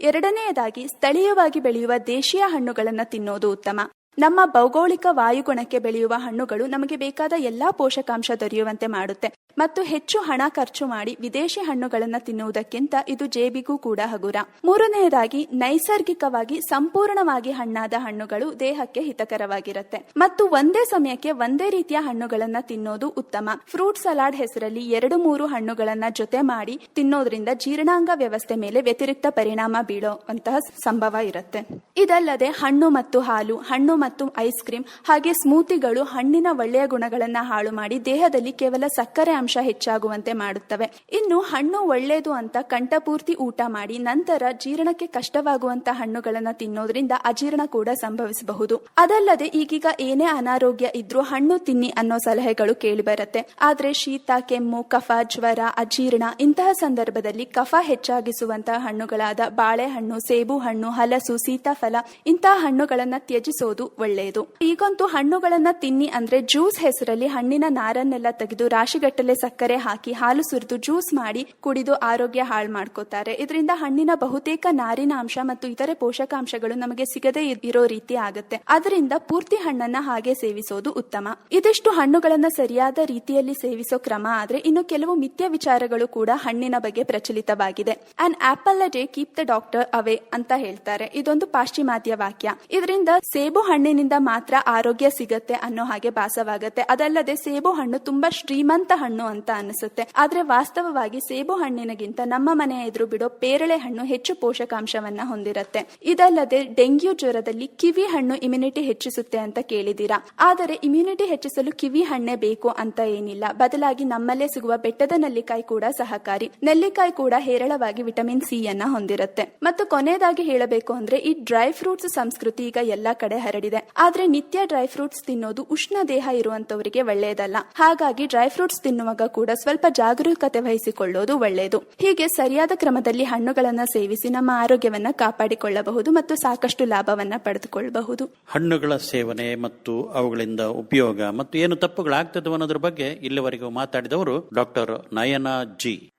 ಎರಡನೆಯದಾಗಿ, ಸ್ಥಳೀಯವಾಗಿ ಬೆಳೆಯುವ ದೇಶೀಯ ಹಣ್ಣುಗಳನ್ನು ತಿನ್ನೋದು ಉತ್ತಮ. ನಮ್ಮ ಭೌಗೋಳಿಕ ವಾಯುಗುಣಕ್ಕೆ ಬೆಳೆಯುವ ಹಣ್ಣುಗಳು ನಮಗೆ ಬೇಕಾದ ಎಲ್ಲಾ ಪೋಷಕಾಂಶ ದೊರೆಯುವಂತೆ ಮಾಡುತ್ತೆ. ಮತ್ತು ಹೆಚ್ಚು ಹಣ ಖರ್ಚು ಮಾಡಿ ವಿದೇಶಿ ಹಣ್ಣುಗಳನ್ನು ತಿನ್ನುವುದಕ್ಕಿಂತ ಇದು ಜೇಬಿಗೂ ಕೂಡ ಹಗುರ. ಮೂರನೆಯದಾಗಿ, ನೈಸರ್ಗಿಕವಾಗಿ ಸಂಪೂರ್ಣವಾಗಿ ಹಣ್ಣಾದ ಹಣ್ಣುಗಳು ದೇಹಕ್ಕೆ ಹಿತಕರವಾಗಿರುತ್ತೆ. ಮತ್ತು ಒಂದೇ ಸಮಯಕ್ಕೆ ಒಂದೇ ರೀತಿಯ ಹಣ್ಣುಗಳನ್ನ ತಿನ್ನೋದು ಉತ್ತಮ. ಫ್ರೂಟ್ ಸಲಾಡ್ ಹೆಸರಲ್ಲಿ ಎರಡು ಮೂರು ಹಣ್ಣುಗಳನ್ನ ಜೊತೆ ಮಾಡಿ ತಿನ್ನೋದ್ರಿಂದ ಜೀರ್ಣಾಂಗ ವ್ಯವಸ್ಥೆ ಮೇಲೆ ವ್ಯತಿರಿಕ್ತ ಪರಿಣಾಮ ಬೀಳುವಂತಹ ಸಂಭವ ಇರುತ್ತೆ. ಇದಲ್ಲದೆ ಹಣ್ಣು ಮತ್ತು ಹಾಲು, ಹಣ್ಣು ಮತ್ತು ಐಸ್ ಕ್ರೀಮ್, ಹಾಗೆ ಸ್ಮೂತಿಗಳು ಹಣ್ಣಿನ ಒಳ್ಳೆಯ ಗುಣಗಳನ್ನ ಹಾಳು ಮಾಡಿ ದೇಹದಲ್ಲಿ ಕೇವಲ ಸಕ್ಕರೆ ಅಂಶ ಹೆಚ್ಚಾಗುವಂತೆ ಮಾಡುತ್ತವೆ. ಇನ್ನು ಹಣ್ಣು ಒಳ್ಳೆಯದು ಅಂತ ಕಂಠಪೂರ್ತಿ ಊಟ ಮಾಡಿ ನಂತರ ಜೀರ್ಣಕ್ಕೆ ಕಷ್ಟವಾಗುವಂತ ಹಣ್ಣುಗಳನ್ನ ತಿನ್ನೋದ್ರಿಂದ ಅಜೀರ್ಣ ಕೂಡ ಸಂಭವಿಸಬಹುದು. ಅದಲ್ಲದೆ ಈಗೀಗ ಏನೇ ಅನಾರೋಗ್ಯ ಇದ್ರೂ ಹಣ್ಣು ತಿನ್ನಿ ಅನ್ನೋ ಸಲಹೆಗಳು ಕೇಳಿಬರುತ್ತೆ ಆದ್ರೆ ಶೀತ, ಕೆಮ್ಮು, ಕಫ, ಜ್ವರ, ಅಜೀರ್ಣ ಇಂತಹ ಸಂದರ್ಭದಲ್ಲಿ ಕಫ ಹೆಚ್ಚಾಗಿಸುವಂತಹ ಹಣ್ಣುಗಳಾದ ಬಾಳೆಹಣ್ಣು ಸೇಬು ಹಣ್ಣು ಹಲಸು, ಸೀತಾಫಲ ಇಂತಹ ಹಣ್ಣುಗಳನ್ನ ತ್ಯಜಿಸೋದು ಒಳ್ಳೆಯದು. ಈಗಂತೂ ಹಣ್ಣುಗಳನ್ನ ತಿನ್ನಿ ಅಂದ್ರೆ ಜ್ಯೂಸ್ ಹೆಸರಲ್ಲಿ ಹಣ್ಣಿನ ನಾರನ್ನೆಲ್ಲ ತೆಗೆದು ರಾಶಿಗಟ್ಟಲೆ ಸಕ್ಕರೆ ಹಾಕಿ ಹಾಲು ಸುರಿದು ಜ್ಯೂಸ್ ಮಾಡಿ ಕುಡಿದು ಆರೋಗ್ಯ ಹಾಳು ಮಾಡ್ಕೋತಾರೆ. ಇದರಿಂದ ಹಣ್ಣಿನ ಬಹುತೇಕ ನಾರಿನ ಅಂಶ ಮತ್ತು ಇತರೆ ಪೋಷಕಾಂಶಗಳು ನಮಗೆ ಸಿಗದೇ ಇರೋ ರೀತಿ ಆಗುತ್ತೆ. ಅದರಿಂದ ಪೂರ್ತಿ ಹಣ್ಣನ್ನ ಹಾಗೆ ಸೇವಿಸೋದು ಉತ್ತಮ. ಇದಿಷ್ಟು ಹಣ್ಣುಗಳನ್ನ ಸರಿಯಾದ ರೀತಿಯಲ್ಲಿ ಸೇವಿಸೋ ಕ್ರಮ ಆದ್ರೆ ಇನ್ನು ಕೆಲವು ಮಿಥ್ಯ ವಿಚಾರಗಳು ಕೂಡ ಹಣ್ಣಿನ ಬಗ್ಗೆ ಪ್ರಚಲಿತವಾಗಿದೆ. An apple a day keep the doctor away ಅಂತ ಹೇಳ್ತಾರೆ. ಇದೊಂದು ಪಾಶ್ಚಿಮಾತ್ಯ ವಾಕ್ಯ. ಇದರಿಂದ ಸೇಬು ಹಣ್ಣಿನಿಂದ ಮಾತ್ರ ಆರೋಗ್ಯ ಸಿಗತ್ತೆ ಅನ್ನೋ ಹಾಗೆ ಭಾಸವಾಗತ್ತೆ. ಅದಲ್ಲದೆ ಸೇಬು ಹಣ್ಣು ತುಂಬಾ ಶ್ರೀಮಂತ ಹಣ್ಣು ಅಂತ ಅನಿಸುತ್ತೆ. ಆದ್ರೆ ವಾಸ್ತವವಾಗಿ ಸೇಬು ಹಣ್ಣಿನಗಿಂತ ನಮ್ಮ ಮನೆಯ ಎದುರು ಬಿಡೋ ಪೇರಳೆ ಹಣ್ಣು ಹೆಚ್ಚು ಪೋಷಕಾಂಶವನ್ನ ಹೊಂದಿರುತ್ತೆ. ಇದಲ್ಲದೆ ಡೆಂಗ್ಯೂ ಜ್ವರದಲ್ಲಿ ಕಿವಿ ಹಣ್ಣು ಇಮ್ಯುನಿಟಿ ಹೆಚ್ಚಿಸುತ್ತೆ ಅಂತ ಕೇಳಿದೀರಾ. ಆದರೆ ಇಮ್ಯುನಿಟಿ ಹೆಚ್ಚಿಸಲು ಕಿವಿ ಹಣ್ಣೆ ಬೇಕು ಅಂತ ಏನಿಲ್ಲ. ಬದಲಾಗಿ ನಮ್ಮಲ್ಲೇ ಸಿಗುವ ಬೆಟ್ಟದ ನೆಲ್ಲಿಕಾಯಿ ಕೂಡ ಸಹಕಾರಿ. ನೆಲ್ಲಿಕಾಯಿ ಕೂಡ ಹೇರಳವಾಗಿ ವಿಟಮಿನ್ ಸಿ ಯನ್ನ ಹೊಂದಿರುತ್ತೆ. ಮತ್ತು ಕೊನೆಯದಾಗಿ ಹೇಳಬೇಕು ಅಂದ್ರೆ ಈ ಡ್ರೈ ಫ್ರೂಟ್ಸ್ ಸಂಸ್ಕೃತಿ ಈಗ ಎಲ್ಲಾ ಕಡೆ ಹರಡಿದೆ. ಆದ್ರೆ ನಿತ್ಯ ಡ್ರೈ ಫ್ರೂಟ್ಸ್ ತಿನ್ನೋದು ಉಷ್ಣ ದೇಹ ಇರುವಂತವರಿಗೆ ಒಳ್ಳೆಯದಲ್ಲ. ಹಾಗಾಗಿ ಡ್ರೈ ಫ್ರೂಟ್ಸ್ ತಿನ್ನುವಾಗ ಕೂಡ ಸ್ವಲ್ಪ ಜಾಗರೂಕತೆ ವಹಿಸಿಕೊಳ್ಳೋದು ಒಳ್ಳೆಯದು. ಹೀಗೆ ಸರಿಯಾದ ಕ್ರಮದಲ್ಲಿ ಹಣ್ಣುಗಳನ್ನ ಸೇವಿಸಿ ನಮ್ಮ ಆರೋಗ್ಯವನ್ನ ಕಾಪಾಡಿಕೊಳ್ಳಬಹುದು ಮತ್ತು ಸಾಕಷ್ಟು ಲಾಭವನ್ನ ಪಡೆದುಕೊಳ್ಳಬಹುದು. ಹಣ್ಣುಗಳ ಸೇವನೆ ಮತ್ತು ಅವುಗಳಿಂದ ಉಪಯೋಗ ಮತ್ತು ಏನು ತಪ್ಪುಗಳಾಗ್ತದೆ ಅನ್ನೋದ್ರ ಬಗ್ಗೆ ಇಲ್ಲಿವರೆಗೂ ಮಾತಾಡಿದವರು ಡಾಕ್ಟರ್ ನಯನ ಜಿ.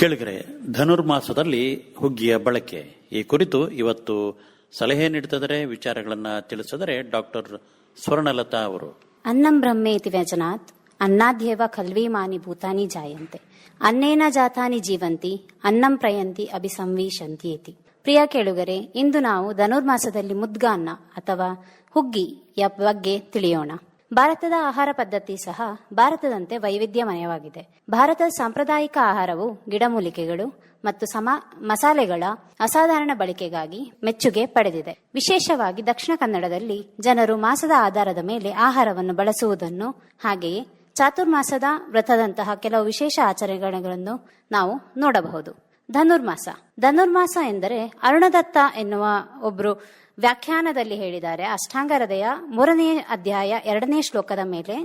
ಕೆಳಗರೆ, ಧನುರ್ಮಾಸದಲ್ಲಿ ಹುಗ್ಗಿಯ ಬಳಕೆ. ಈ ಕುರಿತು ಇವತ್ತು ಸಲಹೆ ನೀಡುತ್ತಿದ್ದಾರೆ ವಿಚಾರಗಳನ್ನು ತಿಳಿಸಿದರೆ ಡಾಕ್ಟರ್ ಸ್ವರ್ಣಲತಾ ಅವರು. ಅನ್ನಂ ಬ್ರಹ್ಮೇತಿ ವ್ಯಜನಾಥ್ ಅನ್ನಾದ್ಯೇವ ಖಲ್ವೀಮಾನಿ ಭೂತಾನಿ ಜಾಯಂತೆ. ಅನ್ನೇನ ಜಾತಾನಿ ಜೀವಂತಿ, ಅನ್ನಂ ಪ್ರಯಂತಿ ಅಭಿಸಂವೀಶಂತಿ ಇತಿ. ಪ್ರಿಯ ಕೇಳುಗರೆ, ಇಂದು ನಾವು ಧನುರ್ಮಾಸದಲ್ಲಿ ಮುದ್ಗಾನ್ನ ಅಥವಾ ಹುಗ್ಗಿಯ ಬಗ್ಗೆ ತಿಳಿಯೋಣ. ಭಾರತದ ಆಹಾರ ಪದ್ಧತಿ ಸಹ ಭಾರತದಂತೆ ವೈವಿಧ್ಯಮಯವಾಗಿದೆ. ಭಾರತದ ಸಾಂಪ್ರದಾಯಿಕ ಆಹಾರವು ಗಿಡಮೂಲಿಕೆಗಳು ಮತ್ತು ಸಮ, ಮಸಾಲೆಗಳ ಅಸಾಧಾರಣ ಬಳಕೆಗಾಗಿ ಮೆಚ್ಚುಗೆ ಪಡೆದಿದೆ. ವಿಶೇಷವಾಗಿ ದಕ್ಷಿಣ ಕನ್ನಡದಲ್ಲಿ ಜನರು ಮಾಸದ ಆಧಾರದ ಮೇಲೆ ಆಹಾರವನ್ನು ಬಳಸುವುದನ್ನು ಹಾಗೆಯೇ ಚಾತುರ್ಮಾಸದ ವ್ರತದಂತಹ ಕೆಲವು ವಿಶೇಷ ಆಚರಣೆಗಳನ್ನು ನಾವು ನೋಡಬಹುದು. ಧನುರ್ಮಾಸ. ಧನುರ್ಮಾಸ ಎಂದರೆ ಅರುಣದತ್ತ ಎನ್ನುವ ಒಬ್ರು ವ್ಯಾಖ್ಯಾನದಲ್ಲಿ ಹೇಳಿದ್ದಾರೆ, ಅಷ್ಟಾಂಗ ಹೃದಯ, ಮೂರನೇ ಅಧ್ಯಾಯ, ಎರಡನೇ ಶ್ಲೋಕದ ಮೇಲೆ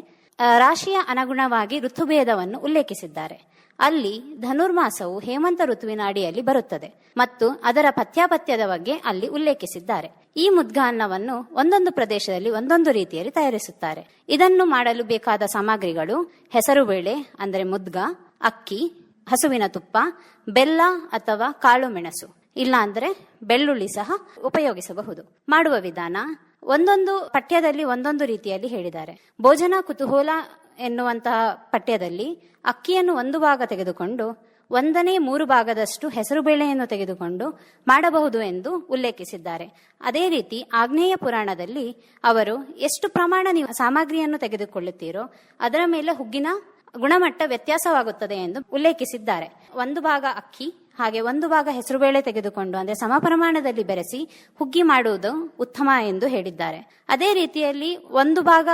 ರಾಶಿಯ ಅನುಗುಣವಾಗಿ ಋತುಭೇದವನ್ನು ಉಲ್ಲೇಖಿಸಿದ್ದಾರೆ. ಅಲ್ಲಿ ಧನುರ್ಮಾಸವು ಹೇಮಂತ ಋತುವಿನ ಅಡಿಯಲ್ಲಿ ಬರುತ್ತದೆ ಮತ್ತು ಅದರ ಪಥ್ಯಾಪತ್ಯದ ಬಗ್ಗೆ ಅಲ್ಲಿ ಉಲ್ಲೇಖಿಸಿದ್ದಾರೆ. ಈ ಮುದ್ಗಾನ್ನವನ್ನು ಒಂದೊಂದು ಪ್ರದೇಶದಲ್ಲಿ ಒಂದೊಂದು ರೀತಿಯಲ್ಲಿ ತಯಾರಿಸುತ್ತಾರೆ. ಇದನ್ನು ಮಾಡಲು ಬೇಕಾದ ಸಾಮಗ್ರಿಗಳು ಹೆಸರುಬೇಳೆ ಅಂದರೆ ಮುದ್ಗ, ಅಕ್ಕಿ, ಹಸುವಿನ ತುಪ್ಪ, ಬೆಲ್ಲ ಅಥವಾ ಕಾಳು ಮೆಣಸು. ಇಲ್ಲ ಬೆಳ್ಳುಳ್ಳಿ ಸಹ ಉಪಯೋಗಿಸಬಹುದು. ಮಾಡುವ ವಿಧಾನ ಒಂದೊಂದು ಪಠ್ಯದಲ್ಲಿ ಒಂದೊಂದು ರೀತಿಯಲ್ಲಿ ಹೇಳಿದ್ದಾರೆ. ಭೋಜನ ಕುತೂಹಲ ಎನ್ನುವಂತಹ ಪಠ್ಯದಲ್ಲಿ ಅಕ್ಕಿಯನ್ನು ಒಂದು ಭಾಗ ತೆಗೆದುಕೊಂಡು ಒಂದನೇ ಮೂರು ಭಾಗದಷ್ಟು ಹೆಸರುಬೇಳೆಯನ್ನು ತೆಗೆದುಕೊಂಡು ಮಾಡಬಹುದು ಎಂದು ಉಲ್ಲೇಖಿಸಿದ್ದಾರೆ. ಅದೇ ರೀತಿ ಆಗ್ನೇಯ ಪುರಾಣದಲ್ಲಿ ಅವರು ಎಷ್ಟು ಪ್ರಮಾಣ ನೀವು ಸಾಮಗ್ರಿಯನ್ನು ತೆಗೆದುಕೊಳ್ಳುತ್ತೀರೋ ಅದರ ಮೇಲೆ ಹುಗ್ಗಿನ ಗುಣಮಟ್ಟ ವ್ಯತ್ಯಾಸವಾಗುತ್ತದೆ ಎಂದು ಉಲ್ಲೇಖಿಸಿದ್ದಾರೆ. ಒಂದು ಭಾಗ ಅಕ್ಕಿ ಹಾಗೆ ಒಂದು ಭಾಗ ಹೆಸರುಬೇಳೆ ತೆಗೆದುಕೊಂಡು ಅಂದ್ರೆ ಸಮ ಪ್ರಮಾಣದಲ್ಲಿ ಬೆರೆಸಿ ಹುಗ್ಗಿ ಮಾಡುವುದು ಉತ್ತಮ ಎಂದು ಹೇಳಿದ್ದಾರೆ. ಅದೇ ರೀತಿಯಲ್ಲಿ ಒಂದು ಭಾಗ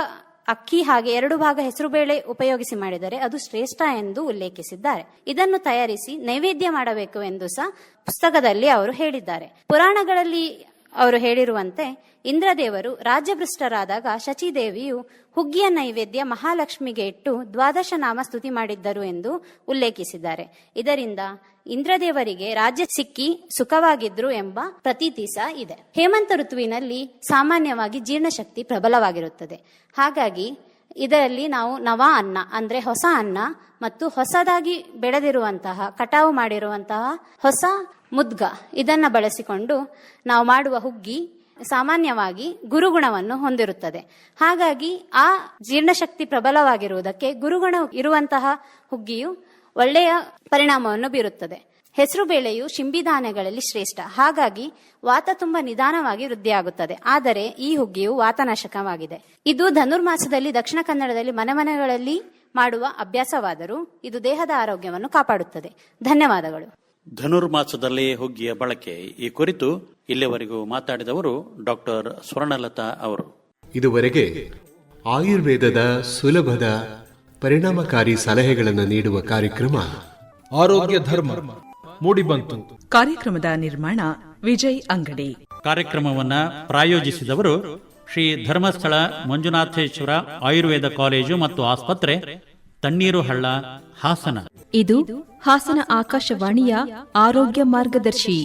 ಅಕ್ಕಿ ಹಾಗೆ ಎರಡು ಭಾಗ ಹೆಸರುಬೇಳೆ ಉಪಯೋಗಿಸಿ ಮಾಡಿದರೆ ಅದು ಶ್ರೇಷ್ಠ ಎಂದು ಉಲ್ಲೇಖಿಸಿದ್ದಾರೆ. ಇದನ್ನು ತಯಾರಿಸಿ ನೈವೇದ್ಯ ಮಾಡಬೇಕು ಎಂದು ಸಹ ಪುಸ್ತಕದಲ್ಲಿ ಅವರು ಹೇಳಿದ್ದಾರೆ. ಪುರಾಣಗಳಲ್ಲಿ ಅವರು ಹೇಳಿರುವಂತೆ, ಇಂದ್ರದೇವರು ರಾಜ್ಯಭೃಷ್ಟರಾದಾಗ ಶಚಿದೇವಿಯು ಹುಗ್ಗಿಯ ನೈವೇದ್ಯ ಮಹಾಲಕ್ಷ್ಮಿಗೆ ಇಟ್ಟು ದ್ವಾದಶ ನಾಮ ಸ್ತುತಿ ಮಾಡಿದ್ದರು ಎಂದು ಉಲ್ಲೇಖಿಸಿದ್ದಾರೆ. ಇದರಿಂದ ಇಂದ್ರದೇವರಿಗೆ ರಾಜ್ಯ ಸಿಕ್ಕಿ ಸುಖವಾಗಿದ್ರು ಎಂಬ ಪ್ರತೀತಿ ಸಹ ಇದೆ. ಹೇಮಂತ ಋತುವಿನಲ್ಲಿ ಸಾಮಾನ್ಯವಾಗಿ ಜೀರ್ಣಶಕ್ತಿ ಪ್ರಬಲವಾಗಿರುತ್ತದೆ. ಹಾಗಾಗಿ ಇದರಲ್ಲಿ ನಾವು ನವ ಅನ್ನ, ಅಂದ್ರೆ ಹೊಸ ಅನ್ನ ಮತ್ತು ಹೊಸದಾಗಿ ಬೆಳೆದಿರುವಂತಹ, ಕಟಾವು ಮಾಡಿರುವಂತಹ ಹೊಸ ಮುದ್ಗ. ಇದನ್ನ ಬಳಸಿಕೊಂಡು ನಾವು ಮಾಡುವ ಹುಗ್ಗಿ ಸಾಮಾನ್ಯವಾಗಿ ಗುರುಗುಣವನ್ನು ಹೊಂದಿರುತ್ತದೆ. ಹಾಗಾಗಿ ಆ ಜೀರ್ಣಶಕ್ತಿ ಪ್ರಬಲವಾಗಿರುವುದಕ್ಕೆ ಗುರುಗುಣ ಇರುವಂತಹ ಹುಗ್ಗಿಯು ಒಳ್ಳೆಯ ಪರಿಣಾಮವನ್ನು ಬೀರುತ್ತದೆ. ಹೆಸರು ಬೇಳೆಯು ಶಿಂಬಿಧಾನ್ಯಗಳಲ್ಲಿ ಶ್ರೇಷ್ಠ. ಹಾಗಾಗಿ ವಾತ ತುಂಬಾ ನಿಧಾನವಾಗಿ ವೃದ್ಧಿಯಾಗುತ್ತದೆ. ಆದರೆ ಈ ಹುಗ್ಗಿಯು ವಾತನಾಶಕವಾಗಿದೆ. ಇದು ಧನುರ್ಮಾಸದಲ್ಲಿ ದಕ್ಷಿಣ ಕನ್ನಡದಲ್ಲಿ ಮನೆ ಮನೆಗಳಲ್ಲಿ ಮಾಡುವ ಅಭ್ಯಾಸವಾದರೂ ಇದು ದೇಹದ ಆರೋಗ್ಯವನ್ನು ಕಾಪಾಡುತ್ತದೆ. ಧನ್ಯವಾದಗಳು. ಧನುರ್ಮಾಸದಲ್ಲಿ ಹುಗ್ಗಿಯ ಬಳಕೆ ಈ ಕುರಿತು ಇಲ್ಲಿವರೆಗೂ ಮಾತಾಡಿದವರು ಡಾಕ್ಟರ್ ಸ್ವರ್ಣಲತಾ ಅವರು. ಇದುವರೆಗೆ ಆಯುರ್ವೇದದ ಸುಲಭದ ಪರಿಣಾಮಕಾರಿ ಸಲಹೆಗಳನ್ನು ನೀಡುವ ಕಾರ್ಯಕ್ರಮ ಆರೋಗ್ಯ ಧರ್ಮ. ಮೂಡಿಬಂತು ಕಾರ್ಯಕ್ರಮದ ನಿರ್ಮಾಣ ವಿಜಯ್ ಅಂಗಡಿ. ಕಾರ್ಯಕ್ರಮವನ್ನ ಪ್ರಾಯೋಜಿಸಿದವರು ಶ್ರೀ ಧರ್ಮಸ್ಥಳ ಮಂಜುನಾಥೇಶ್ವರ ಆಯುರ್ವೇದ ಕಾಲೇಜು ಮತ್ತು ಆಸ್ಪತ್ರೆ ತಣ್ಣೀರು ಹಳ್ಳ ಹಾಸನ. ಇದು ಹಾಸನ ಆಕಾಶವಾಣಿಯ ಆರೋಗ್ಯ ಮಾರ್ಗದರ್ಶಿ.